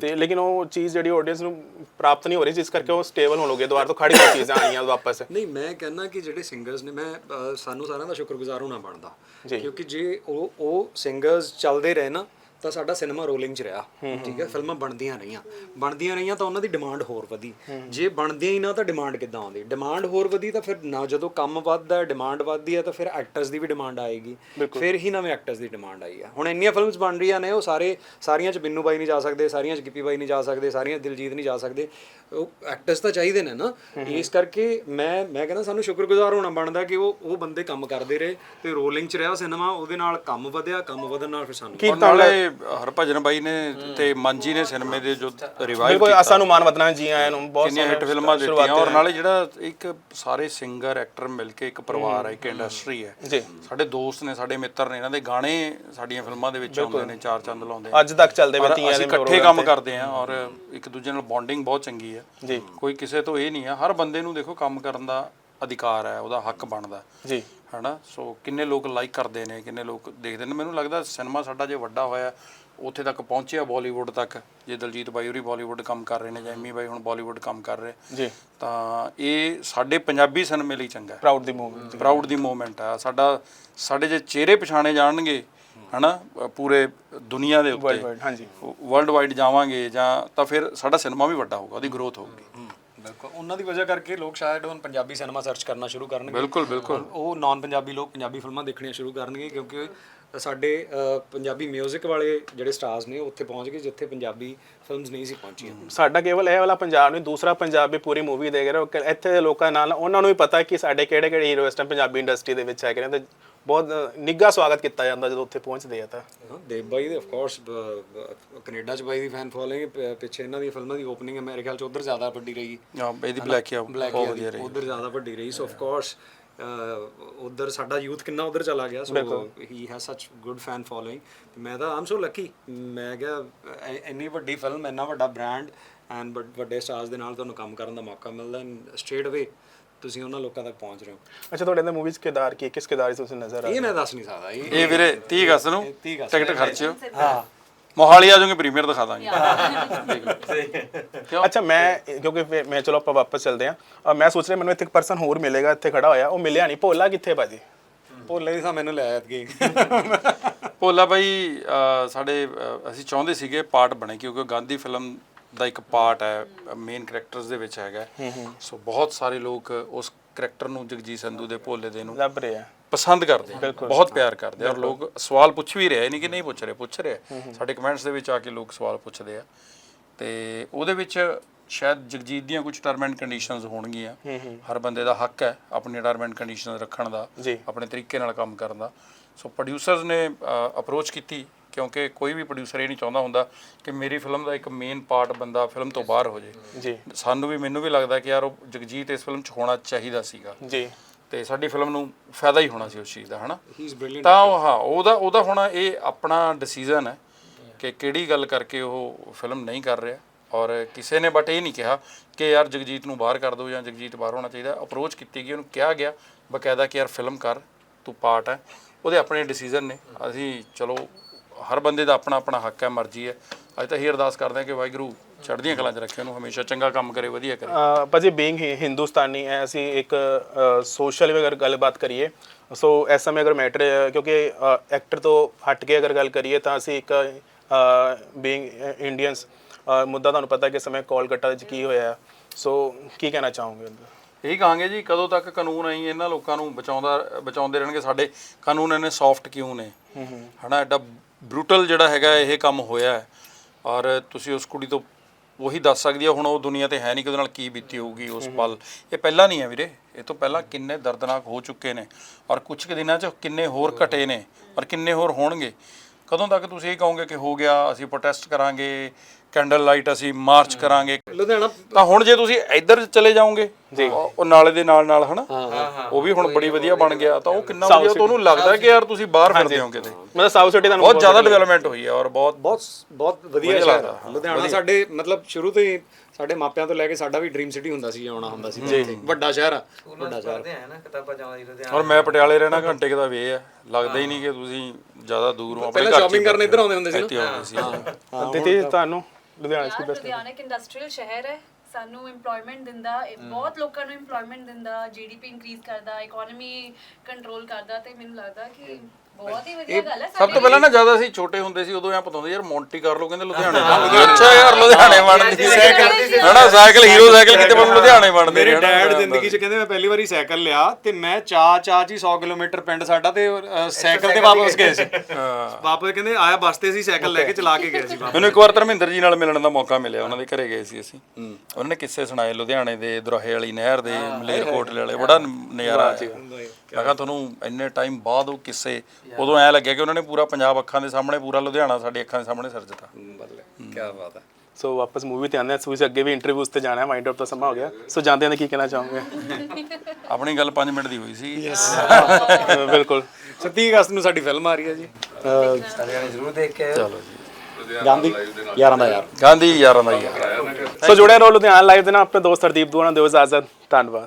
S2: ਤੇ ਲੇਕਿਨ ਉਹ ਚੀਜ਼ ਜਿਹੜੀ ਆਡੀਅנס ਨੂੰ ਪ੍ਰਾਪਤ ਨਹੀਂ ਹੋ ਰਹੀ ਜਿਸ ਕਰਕੇ ਉਹ ਸਟੇਬਲ ਹੋਣ ਲੱਗੇ ਦੁਬਾਰਾ ਤੋਂ ਖੜੀ ਚੀਜ਼ਾਂ ਆਣੀਆਂ ਵਾਪਸ।
S5: ਨਹੀਂ ਮੈਂ ਕਹਿੰਦਾ ਕਿ ਜਿਹੜੇ ਸਿੰਗਰਸ ਨੇ ਮੈਂ ਸਾਨੂੰ ਸਾਰਿਆਂ ਦਾ ਸ਼ੁਕਰਗੁਜ਼ਾਰ ਹੋਣਾ ਬਣਦਾ। ਕਿਉਂਕਿ ਜੇ ਉਹ ਉਹ ਸਿੰਗਰਸ ਚੱਲਦੇ ਰਹੇ ਨਾ ਤਾਂ ਸਾਡਾ ਸਿਨੇਮਾ ਰੋਲਿੰਗ 'ਚ ਰਿਹਾ। ਠੀਕ ਹੈ ਫਿਲਮਾਂ ਬਣਦੀਆਂ ਰਹੀਆਂ। ਬਣਦੀਆਂ ਰਹੀਆਂ ਤਾਂ ਉਹਨਾਂ ਦੀ ਡਿਮਾਂਡ ਹੋਰ ਵਧੀ। ਜੇ ਬਣਦੀਆਂ ਹੀ ਨਾ ਤਾਂ ਡਿਮਾਂਡ ਕਿੱਦਾਂ ਆਉਂਦੀ? ਡਿਮਾਂਡ ਹੋਰ ਵਧੀ ਤਾਂ ਫਿਰ ਨਾ ਜਦੋਂ ਕੰਮ ਵੱਧਦਾ ਹੈ ਡਿਮਾਂਡ ਵੱਧਦੀ ਹੈ ਤਾਂ ਫਿਰ ਐਕਟਰਸ ਦੀ ਵੀ ਡਿਮਾਂਡ ਆਏਗੀ। ਫਿਰ ਹੀ ਨਵੇਂ ਐਕਟਰਸ ਦੀ ਡਿਮਾਂਡ ਆਈ ਹੈ ਹੁਣ ਇੰਨੀਆਂ ਫਿਲਮਸ ਬਣ ਰਹੀਆਂ ਨੇ ਉਹ ਸਾਰੇ ਸਾਰੀਆਂ 'ਚ ਬਿੰਨੂ ਬਾਈ ਨਹੀਂ ਜਾ ਸਕਦੇ ਸਾਰੀਆਂ 'ਚ ਗਿੱਪੀ ਬਾਈ ਨਹੀਂ ਜਾ ਸਕਦੇ ਸਾਰੀਆਂ 'ਚ ਦਿਲਜੀਤ ਨਹੀਂ ਜਾ ਸਕਦੇ। ਉਹ ਐਕਟਰਸ ਤਾਂ ਚਾਹੀਦੇ ਨੇ ਨਾ। ਇਸ ਕਰਕੇ ਮੈਂ ਮੈਂ ਕਹਿੰਦਾ ਸਾਨੂੰ ਸ਼ੁਕਰਗੁਜ਼ਾਰ ਹੋਣਾ ਬਣਦਾ ਕਿ ਉਹ ਉਹ ਬੰਦੇ ਕੰਮ ਕਰਦੇ ਰਹੇ ਤੇ ਰੋਲਿੰਗ 'ਚ ਰਿਹਾ ਸਿਨੇਮਾ ਉਹਦੇ ਨਾਲ ਕੰਮ ਵਧਿਆ ਕੰਮ ਵਧਣ ਨਾਲ ਫਿਰ ਸਾਨੂੰ
S1: ਨਾਲੇ ਹਰਭਜਨ ਬਾਈ ਨੇ ਤੇ ਮਾਂਜੀ ਨੇ ਸਿਨੇਮੇ ਦੇ ਜੋ ਰਿਵਾਈਵ
S2: ਬਿਲਕੁਲ ਆਸਾਂ ਨੂੰ ਮਾਨ ਵਤਨਾ ਜੀ ਆਇਆਂ ਨੂੰ ਬਹੁਤ
S1: ਕਿੰਨੀਆਂ ਹਿੱਟ ਫਿਲਮਾਂ ਦਿੱਤੀਆਂ। ਔਰ ਨਾਲੇ ਜਿਹੜਾ ਇੱਕ ਸਾਰੇ ਸਿੰਗਰ ਐਕਟਰ ਮਿਲ ਕੇ ਇੱਕ ਪਰਿਵਾਰ ਹੈ ਇੱਕ ਇੰਡਸਟਰੀ ਹੈ।
S2: ਜੀ।
S1: ਸਾਡੇ ਦੋਸਤ ਨੇ ਸਾਡੇ ਮਿੱਤਰ ਨੇ ਇਹਨਾਂ ਦੇ ਗਾਣੇ ਸਾਡੀਆਂ ਫਿਲਮਾਂ ਦੇ ਵਿੱਚ ਆਉਂਦੇ ਨੇ ਚਾਰ ਚੰਦ ਲਾਉਂਦੇ
S2: ਅੱਜ ਤੱਕ ਚੱਲਦੇ
S1: ਔਰ
S2: ਵੇ ਤੀਆਂ
S1: ਅਸੀਂ
S2: ਦੇ
S1: ਇਕੱਠੇ ਕੰਮ ਕਰਦੇ ਆ ਔਰ ਇੱਕ ਦੂਜੇ ਨਾਲ ਬੌਂਡਿੰਗ ਬਹੁਤ ਚੰਗੀ ਹੈ।
S2: ਜੀ।
S1: ਕੋਈ ਕਿਸੇ ਤੋਂ ਇਹ ਨਹੀਂ ਆ ਹਰ ਬੰਦੇ ਨੂੰ ਦੇਖੋ ਕੰਮ ਕਰਨ ਦਾ ਅਧਿਕਾਰ ਹੈ ਉਹਦਾ ਹੱਕ ਬਣਦਾ।
S2: ਜੀ।
S1: ਹਨਾ? ਸੋ ਕਿੰਨੇ ਲੋਕ ਲਾਈਕ ਕਰਦੇ ਨੇ ਕਿੰਨੇ ਲੋਕ ਦੇਖਦੇ ਨੇ? ਮੈਨੂੰ ਲੱਗਦਾ ਸਿਨੇਮਾ ਸਾਡਾ ਜੇ ਵੱਡਾ ਹੋਇਆ ਉੱਥੇ ਤੱਕ ਪਹੁੰਚਿਆ ਬਾਲੀਵੁੱਡ ਤੱਕ ਜੇ ਦਲਜੀਤ ਬਾਈ ਹੋਰੀ ਬਾਲੀਵੁੱਡ ਕੰਮ ਕਰ ਰਹੇ ਨੇ ਜਾਂ ਐਮੀ ਬਾਈ ਹੁਣ ਬਾਲੀਵੁੱਡ ਕੰਮ ਕਰ ਰਹੇ।
S2: ਜੀ।
S1: ਤਾਂ ਇਹ ਸਾਡੇ ਪੰਜਾਬੀ ਸਿਨੇਮੇ ਲਈ ਚੰਗਾ ਹੈ।
S2: ਪ੍ਰਾਊਡ ਦੀ ਮੂਵਮੈਂਟ
S1: ਪ੍ਰਾਊਡ ਦੀ ਮੂਵਮੈਂਟ ਆ। ਸਾਡਾ ਸਾਡੇ ਜੇ ਚਿਹਰੇ ਪਛਾਣੇ ਜਾਣਗੇ ਹਨਾ? ਪੂਰੇ ਦੁਨੀਆ ਦੇ ਉੱਤੇ।
S2: ਵਰਲਡ
S1: ਵਾਈਡ ਜਾਵਾਂਗੇ ਜਾਂ ਤਾਂ ਫਿਰ ਸਾਡਾ ਸਿਨੇਮਾ ਵੀ ਵੱਡਾ ਹੋਊਗਾ ਉਹਦੀ ਗਰੋਥ ਹੋਊਗੀ।
S5: ਬਿਲਕੁਲ। ਉਹਨਾਂ ਦੀ ਵਜ੍ਹਾ ਕਰਕੇ ਲੋਕ ਸ਼ਾਇਦ ਹੁਣ ਪੰਜਾਬੀ ਸਿਨੇਮਾ ਸਰਚ ਕਰਨਾ ਸ਼ੁਰੂ ਕਰਨਗੇ।
S1: ਬਿਲਕੁਲ ਬਿਲਕੁਲ।
S5: ਉਹ ਨਾਨ ਪੰਜਾਬੀ ਲੋਕ ਪੰਜਾਬੀ ਫਿਲਮਾਂ ਦੇਖਣੀਆਂ ਸ਼ੁਰੂ ਕਰਨਗੇ ਕਿਉਂਕਿ ਸਾਡੇ ਅ, ਪੰਜਾਬੀ 뮤직 ਵਾਲੇ ਜਿਹੜੇ ਸਟਾਰਸ ਨੇ ਉਹ ਉੱਥੇ ਪਹੁੰਚ ਗਏ ਜਿੱਥੇ ਪੰਜਾਬੀ ਫਿਲਮਸ ਨਹੀਂ ਸੀ ਪਹੁੰਚੀਆਂ।
S2: ਸਾਡਾ ਕੇਵਲ ਇਹ ਵਾਲਾ ਪੰਜਾਬ ਨਹੀਂ ਦੂਸਰਾ ਪੰਜਾਬ ਵੀ ਪੂਰੀ ਮੂਵੀ ਦੇਖ ਰਿਹਾ ਉਹ ਕ- ਇੱਥੇ ਦੇ ਲੋਕਾਂ ਨਾਲ ਉਹਨਾਂ ਨੂੰ ਵੀ ਪਤਾ ਕਿ ਸਾਡੇ ਕਿਹੜੇ ਕਿਹੜੇ ਹੀਰੋ ਇਸ ਟਾਈਮ ਪੰਜਾਬੀ ਇੰਡਸਟਰੀ ਦੇ ਵਿੱਚ ਹੈਗੇ ਨੇ ਤੇ ਬਹੁਤ ਨਿੱਘਾ ਸਵਾਗਤ ਕੀਤਾ ਜਾਂਦਾ ਜਦੋਂ ਉੱਥੇ ਪਹੁੰਚਦੇ ਆ ਤਾਂ।
S5: ਹਾਂ ਦੇਵ ਬਾਈ ਦੇ ਆਫ ਕੋਰਸ ਕੈਨੇਡਾ ਚ ਬਾਈ ਦੀ ਫੈਨ ਫੋਲੋਇੰਗ ਪਿੱਛੇ ਇਹਨਾਂ ਦੀ ਫਿਲਮਾਂ ਦੀ ਓਪਨਿੰਗ ਹੈ ਮੇਰੇ ਖਿਆਲ ਚ ਉਧਰ ਜ਼ਿਆਦਾ ਵੱਡੀ ਰਹੀ।
S1: ਆ ਇਹਦੀ ਬਲੈਕ ਆ
S5: ਬਲੈਕ
S1: ਬਹੁਤ ਵਧੀਆ ਰਹੀ।
S5: ਉਧਰ ਜ਼ਿਆਦਾ ਵੱਡੀ ਰਹੀ ਸੋ ਆਫ ਕੋਰਸ ਉਧਰ ਸਾਡਾ ਯੂਥ ਕਿੰਨਾ ਉਧਰ ਚਲਾ ਗਿਆ so he has such good fan following ਮੈਂ ਤਾਂ ਆਮ ਸੋ ਲੱਕੀ ਮੈਂ ਕਿਹਾ ਇੰਨੀ ਵੱਡੀ ਫਿਲਮ ਇੰਨਾ ਵੱਡਾ ਬ੍ਰਾਂਡ ਐਂਡ ਵੱਡੇ ਸਟਾਰਸ ਦੇ ਨਾਲ ਤੁਹਾਨੂੰ ਕੰਮ ਕਰਨ ਦਾ ਮੌਕਾ ਮਿਲਦਾ ਐਂਡ ਸਟ੍ਰੇਟ ਅਵੇ ਤੁਸੀਂ ਉਹਨਾਂ ਲੋਕਾਂ ਤੱਕ ਪਹੁੰਚ ਰਹੇ ਹੋ।
S2: ਅੱਛਾ ਤੁਹਾਡੇ ਅੰਦਰ ਮੂਵੀਜ਼ ਕਿਰਦਾਰ ਕੀ ਕਿਸ ਕਿਰਦਾਰ 'ਚ ਤੁਸੀਂ ਨਜ਼ਰ ਆ
S5: ਇਹ ਮੈਂ ਦੱਸ ਨਹੀਂ ਸਕਦਾ ਇਹ
S1: ਇਹ ਵੀਰੇ 30 ਅਗਸਤ ਨੂੰ
S5: 30 ਅਗਸਤ
S1: ਟਿਕਟ ਖਰਚਿਓ। ਹਾਂ। ਮੋਹਾਲੀ ਆ ਜਾਓਗੇ ਪ੍ਰੀਮੀਅਰ ਦਿਖਾ ਦਾਂਗੇ।
S2: ਅੱਛਾ ਮੈਂ ਕਿਉਂਕਿ ਫਿਰ ਮੈਂ ਚਲੋ ਆਪਾਂ ਵਾਪਸ ਚੱਲਦੇ ਆ ਮੈਂ ਸੋਚ ਰਿਹਾ ਮੈਨੂੰ ਇੱਥੇ ਇੱਕ ਪਰਸਨ ਹੋਰ ਮਿਲੇਗਾ ਇੱਥੇ ਖੜਾ ਹੋਇਆ ਉਹ ਮਿਲਿਆ ਨਹੀਂ। ਭੋਲਾ ਕਿੱਥੇ ਭਾਜੀ?
S5: ਭੋਲੇ ਦੀ ਤਾਂ ਮੈਨੂੰ ਲੈ ਆਤਗੀ
S1: ਭੋਲਾ ਬਾਈ ਅਹ, ਸਾਡੇ ਅਸੀਂ ਚਾਹੁੰਦੇ ਸੀਗੇ ਪਾਰਟ ਬਣੇ ਕਿਉਂਕਿ ਉਹ ਗਾਂਧੀ ਫਿਲਮ ਦਾ ਇੱਕ ਪਾਰਟ ਹੈ ਮੇਨ ਕੈਰੈਕਟਰਸ ਦੇ ਵਿੱਚ ਹੈਗਾ। ਸੋ ਬਹੁਤ ਸਾਰੇ ਲੋਕ ਉਸ ਕੈਰੈਕਟਰ ਨੂੰ ਜਗਜੀਤ ਸੰਧੂ ਦੇ ਭੋਲੇ ਦੇ ਨੂੰ
S2: ਲੱਭ ਰਿਹਾ
S1: ਪਸੰਦ ਕਰਦੇ ਆ। ਬਹੁਤ ਪਿਆਰ ਕਰਦੇ ਆ। ਔਰ ਲੋਕ ਸਵਾਲ ਪੁੱਛ ਵੀ ਰਹੇ ਨਹੀਂ ਕਿ ਨਹੀਂ ਪੁੱਛ ਰਹੇ ਪੁੱਛ ਰਹੇ ਆ। ਸਾਡੇ ਕਮੈਂਟਸ ਦੇ ਵਿੱਚ ਆ ਕੇ ਲੋਕ ਸਵਾਲ ਪੁੱਛਦੇ ਆ। ਤੇ ਉਹਦੇ ਵਿੱਚ ਸ਼ਾਇਦ ਜਗਜੀਤ ਦੀਆਂ ਕੁਝ ਟਰਮ ਐਂਡ ਕੰਡੀਸ਼ਨਸ ਹੋਣਗੀਆਂ ਹਰ ਬੰਦੇ ਦਾ ਹੱਕ ਹੈ ਆਪਣੀ ਟਰਮ ਐਂਡ ਕੰਡੀਸ਼ਨਸ ਰੱਖਣ ਦਾ। ਆਪਣੇ ਤਰੀਕੇ ਨਾਲ ਕੰਮ ਕਰਨ ਦਾ। ਸੋ ਪ੍ਰੋਡਿਊਸਰਸ ਨੇ ਅਪਰੋਚ ਕੀਤੀ। ਕਿਉਂਕਿ ਕੋਈ ਵੀ ਪ੍ਰੋਡਿਊਸਰ ਇਹ ਨਹੀਂ ਚਾਹੁੰਦਾ ਹੁੰਦਾ ਕਿ ਮੇਰੀ ਫਿਲਮ ਦਾ ਇੱਕ ਮੇਨ ਪਾਰਟ ਬੰਦਾ ਫਿਲਮ ਤੋਂ ਬਾਹਰ ਹੋ ਜੇ।
S2: ਜੀ।
S1: ਸਾਨੂੰ ਵੀ ਮੈਨੂੰ ਵੀ ਲੱਗਦਾ ਕਿ ਯਾਰ ਉਹ ਜਗਜੀਤ ਇਸ ਫਿਲਮ 'ਚ ਹੋਣਾ ਚਾਹੀਦਾ ਸੀਗਾ।
S2: ਜੀ।
S1: ਤੇ ਸਾਡੀ ਫਿਲਮ ਨੂੰ ਫਾਇਦਾ ਹੀ ਹੋਣਾ ਸੀ ਉਸ ਚੀਜ਼ ਦਾ ਹਨਾ? ਤਾਂ ਉਹ ਹਾਂ ਉਹਦਾ ਉਹਦਾ ਹੁਣ ਇਹ ਆਪਣਾ ਡਿਸੀਜਨ ਹੈ ਕਿ ਕਿਹੜੀ ਗੱਲ ਕਰਕੇ ਉਹ ਫਿਲਮ ਨਹੀਂ ਕਰ ਰਿਹਾ। ਔਰ ਕਿਸੇ ਨੇ ਬਟ ਇਹ ਨਹੀਂ ਕਿਹਾ ਕਿ ਯਾਰ ਜਗਜੀਤ ਨੂੰ ਬਾਹਰ ਕਰ ਦਿਓ ਜਾਂ ਜਗਜੀਤ ਬਾਹਰ ਹੋਣਾ ਚਾਹੀਦਾ। ਅਪਰੋਚ ਕੀਤੀ ਗਈ ਉਹਨੂੰ ਕਿਹਾ ਗਿਆ ਬਕਾਇਦਾ ਕਿ ਯਾਰ ਫਿਲਮ ਕਰ ਤੂੰ ਪਾਰਟ ਹੈ। ਉਹਦੇ ਆਪਣੇ ਡਿਸੀਜਨ ਨੇ। ਅਸੀਂ ਚਲੋ ਹਰ ਬੰਦੇ ਦਾ ਆਪਣਾ ਆਪਣਾ ਹੱਕ ਹੈ, ਮਰਜ਼ੀ ਹੈ। ਅੱਜ ਤਾਂ ਇਹ ਅਰਦਾਸ ਕਰਦੇ ਹਾਂ ਕਿ ਵਾਹਿਗੁਰੂ ਚੜ੍ਹਦੀਆਂ ਕਲਾਂ 'ਚ ਰੱਖੇ ਉਹਨੂੰ, ਹਮੇਸ਼ਾ ਚੰਗਾ ਕੰਮ ਕਰੇ, ਵਧੀਆ ਕਰੇ।
S2: ਅਹ ਭਾਜੀ ਬੀਇੰਗ ਹਿੰਦੁਸਤਾਨੀ ਹੈ ਅਸੀਂ ਇੱਕ ਸੋਸ਼ਲ ਵੀ ਅਗਰ ਗੱਲਬਾਤ ਕਰੀਏ ਸੋ ਇਸ ਸਮੇਂ ਅਗਰ ਮੈਟਰ ਕਿਉਂਕਿ ਐਕਟਰ ਤੋਂ ਹਟ ਕੇ ਅਗਰ ਗੱਲ ਕਰੀਏ ਤਾਂ ਅਸੀਂ ਇੱਕ ਬੀਇੰਗ ਇੰਡੀਅਨਸ ਮੁੱਦਾ ਤੁਹਾਨੂੰ ਪਤਾ ਕਿ ਸਮੇਂ ਕੋਲਕਾਤਾ 'ਚ ਕੀ ਹੋਇਆ। ਸੋ ਕੀ ਕਹਿਣਾ ਚਾਹੋਗੇ?
S1: ਇਹੀ ਕਹਾਂਗੇ ਜੀ ਕਦੋਂ ਤੱਕ ਕਾਨੂੰਨ ਆਈ ਇਹਨਾਂ ਲੋਕਾਂ ਨੂੰ ਬਚਾਉਂਦਾ ਬਚਾਉਂਦੇ ਰਹਿਣਗੇ ਸਾਡੇ। ਕਾਨੂੰਨ ਇੰਨੇ ਸੌਫਟ ਕਿਉਂ ਨੇ? ਹਨਾ ਐਡਾ ਬਰੂਟਲ ਜਿਹੜਾ ਹੈਗਾ ਇਹ ਕੰਮ ਹੋਇਆ ਹੈ। ਔਰ ਤੁਸੀਂ ਉਸ ਕੁੜੀ ਤੋਂ ਉਹੀ ਦੱਸ ਸਕਦੀ ਹੈ ਹੁਣ ਉਹ ਦੁਨੀਆ ਤੇ ਹੈ ਨਹੀਂ ਕਿ ਉਹਦੇ ਨਾਲ ਕੀ ਬੀਤੀ ਹੋਊਗੀ ਉਸ ਪਲ। ਇਹ ਪਹਿਲਾਂ ਨਹੀਂ ਹੈ ਵੀਰੇ। ਇਹ ਤੋਂ ਪਹਿਲਾਂ ਕਿੰਨੇ ਦਰਦਨਾਕ ਹੋ ਚੁੱਕੇ ਨੇ। ਔਰ ਕੁਝ ਕੁ ਦਿਨਾਂ 'ਚ ਕਿੰਨੇ ਹੋਰ ਘਟੇ ਨੇ ਔਰ ਕਿੰਨੇ ਹੋਰ ਹੋਣਗੇ। ਕਦੋਂ ਤੱਕ ਤੁਸੀਂ ਇਹ ਕਹੋਗੇ ਕਿ ਹੋ ਗਿਆ ਅਸੀਂ ਪ੍ਰੋਟੈਸਟ ਕਰਾਂਗੇ ਕੈਂਡਲ ਲਾਈਟ ਅਸੀਂ ਮਾਰਚ ਕਰਾਂਗੇ?
S5: ਲੁਧਿਆਣਾ
S1: ਤਾਂ ਹੁਣ ਜੇ ਤੁਸੀਂ ਇੱਧਰ ਚਲੇ ਜਾਓਗੇ ਉਹ ਨਾਲੇ ਦੇ ਨਾਲ ਨਾਲ ਹਨਾ? ਉਹ ਵੀ ਹੁਣ ਬੜੀ ਵਧੀਆ ਬਣ ਗਿਆ ਤਾਂ ਉਹ ਕਿੰਨਾ ਵਧੀਆ ਤੁਹਾਨੂੰ ਲੱਗਦਾ ਕਿ ਯਾਰ ਤੁਸੀਂ ਬਾਹਰ ਫਿਰਦੇ ਹੋ ਕਿਤੇ
S2: ਮਤਲਬ ਸਾਊਥ ਸਿਟੀ ਤੁਹਾਨੂੰ
S1: ਬਹੁਤ ਜ਼ਿਆਦਾ ਡਿਵੈਲਪਮੈਂਟ ਹੋਈ ਹੈ ਔਰ ਬਹੁਤ
S5: ਬਹੁਤ ਬਹੁਤ ਵਧੀਆ ਸ਼ਹਿਰ। ਲੁਧਿਆਣਾ ਸਾਡੇ ਮਤਲਬ ਸ਼ੁਰੂ ਤੋਂ ਹੀ ਸਾਡੇ ਮਾਪਿਆਂ ਤੋਂ ਲੈ ਕੇ ਸਾਡਾ ਵੀ ਡ੍ਰੀਮ ਸਿਟੀ ਹੁੰਦਾ ਸੀ ਆਉਣਾ ਹੁੰਦਾ ਸੀ ਇੱਥੇ। ਵੱਡਾ ਸ਼ਹਿਰ ਆ। ਵੱਡਾ ਸ਼ਹਿਰ।
S4: ਪੜ੍ਹਦੇ ਆ ਨਾ ਕਿਤਾਬਾਂ ਚਾਹੁੰਦਾ ਜੀ ਲੁਧਿਆਣਾ
S1: ਔਰ ਮੈਂ ਪਟਿਆਲੇ ਰਹਿਣਾ ਘੰਟੇ ਕੁ ਦਾ ਵੇ ਹੈ ਲੱਗਦਾ ਹੀ ਨਹੀਂ ਕਿ ਤੁਸੀਂ ਜ਼ਿਆਦਾ ਦੂਰ ਹੋ ਆਪਣੇ
S5: ਪਹਿਲਾਂ
S1: ਘਰ ਹੀ
S5: shopping ਕਰਨ ਇੱਧਰ ਆਉਂਦੇ ਹੁੰਦੇ ਸੀ ਨਾ।
S1: ਆਉਂਦੇ ਸੀ।
S2: ਦਿੱਤੀ ਤੁਹਾਨੂੰ ਲੁਧਿਆਣਾ
S3: ਯਾਰ ਲੁਧਿਆਣਾ ਇੱਕ ਇੰਡਸਟਰੀਅਲ ਸ਼ਹਿਰ ਹੈ। ਸਾਨੂੰ ਏਮਪਲੋਇਮੈਂਟ ਦਿੰਦਾ ਇਹ ਬਹੁਤ ਲੋਕਾਂ ਨੂੰ ਏਮਪਲੋਇਮੈਂਟ ਦਿੰਦਾ ਜੀਡੀਪੀ ਇਨਕਰੀਜ਼ ਕਰਦਾ ਇਕਨੋਮੀ ਕੰਟਰੋਲ ਕਰਦਾ ਤੇ ਮੈਨੂੰ ਲੱਗਦਾ ਕਿ ਬਹੁਤ ਹੀ ਵਧੀਆ ਗੱਲ ਹੈ
S1: ਸਭ ਤੋਂ ਪਹਿਲਾਂ ਨਾ ਜਦ ਅਸੀਂ ਛੋਟੇ ਹੁੰਦੇ ਸੀ ਉਦੋਂ ਐ ਪਤਾ ਹੁੰਦਾ ਯਾਰ ਮੌਂਟੀ ਕਾਰਲੋ ਕਹਿੰਦੇ ਲੁਧਿਆਣੇ ਬਣਦੀ ਅੱਛਾ ਯਾਰ ਲੁਧਿਆਣੇ ਬਣਦੀ ਸਾਈਕਲ ਹਨਾ ਸਾਈਕਲ ਹੀਰੋ ਸਾਈਕਲ ਕਿਤੇ ਬਸ ਲੁਧਿਆਣੇ ਬਣਦੇ
S5: ਮੇਰੇ। ਡੈਡ ਜ਼ਿੰਦਗੀ 'ਚ ਕਹਿੰਦੇ ਮੈਂ ਪਹਿਲੀ ਵਾਰੀ ਸਾਈਕਲ ਲਿਆ ਤੇ ਮੈਂ ਚਾ ਚਾ ਚ ਹੀ 100 ਕਿਲੋਮੀਟਰ ਪਿੰਡ ਸਾਡਾ ਤੇ ਸਾਈਕਲ ਤੇ ਵਾਪਸ ਗਏ ਸੀ। ਵਾਪਸ ਕਹਿੰਦੇ ਆਇਆ ਬੱਸ ਤੇ ਸੀ ਸਾਈਕਲ ਲੈ ਕੇ ਚਲਾ ਕੇ ਗਏ ਸੀ
S1: ਮੈਨੂੰ ਇੱਕ ਵਾਰ ਧਰਮਿੰਦਰ ਜੀ ਨਾਲ ਮਿਲਣ ਦਾ ਮੌਕਾ ਮਿਲਿਆ ਉਹਨਾਂ ਦੇ ਘਰੇ ਗਏ ਸੀ ਅਸੀਂ। ਉਹਨਾਂ ਨੇ ਕਿੱਸੇ ਸੁਣਾਏ ਲੁਧਿਆਣੇ ਦੇ ਦੁਰਾਹੇ ਵਾਲੀ ਨਹਿਰ ਦੇ ਮਲੇਰਕੋਟਲੇ ਵਾਲੇ ਬੜਾ ਨਜ਼ਾਰਾ ਆਇਆ। ਮੈਂ ਕਿਹਾ ਤੁਹਾਨੂੰ ਇੰਨੇ ਟਾਈਮ ਬਾਅਦ ਉਹ ਕਿੱਸੇ ਉਦੋਂ ਐ ਲੱਗਿਆ ਕਿ ਉਹਨਾਂ ਨੇ ਪੂਰਾ ਪੰਜਾਬ ਅੱਖਾਂ ਦੇ ਸਾਹਮਣੇ ਪੂਰਾ ਲੁਧਿਆਣਾ ਸਾਡੀ ਅੱਖਾਂ ਦੇ ਸਾਹਮਣੇ ਸਿਰਜਤਾ
S5: ਕੀ ਬਾਤ ਹੈ।
S2: ਸੋ ਵਾਪਸ ਮੂਵੀ ਤੇ ਆਉਂਦੇ ਹਾਂ। ਤੁਸੀਂ ਅੱਗੇ ਵੀ ਇੰਟਰਵਿਊਸ ਤੇ ਜਾਣਾ ਹੈ। ਮਾਈਂਡ ਆਫ ਦਾ ਸਮਾਂ ਹੋ ਗਿਆ। ਸੋ ਜਾਂਦੇ ਨੇ ਕੀ ਕਹਿਣਾ ਚਾਹੋਗੇ? <laughs>
S1: ਆਪਣੀ ਗੱਲ 5 ਮਿੰਟ ਦੀ ਹੋਈ ਸੀ।
S2: ਬਿਲਕੁਲ।
S5: 30 ਅਗਸਤ ਨੂੰ ਸਾਡੀ ਫਿਲਮ ਆ ਰਹੀ ਹੈ ਜੀ।
S4: ਸਾਰਿਆਂ ਨੇ ਜ਼ਰੂਰ ਦੇਖ ਕੇ ਆਇਓ।
S1: ਚਲੋ ਜੀ।
S5: ਗਾਂਧੀ ਯਾਰਾਂ ਦਾ ਯਾਰ।
S1: ਗਾਂਧੀ ਯਾਰਾਂ ਦਾ ਯਾਰ।
S2: ਸੋ ਜੁੜੇ ਰਹੋ ਲੁਧਿਆਣਾ ਲਾਈਵ ਦੇ ਨਾਲ। ਆਪਣੇ ਦੋਸਤ ਹਰਦੀਪ ਦੂਣਾ ਦਿਓ ਇਜਾਜ਼ਤ ਧੰਨਵਾਦ।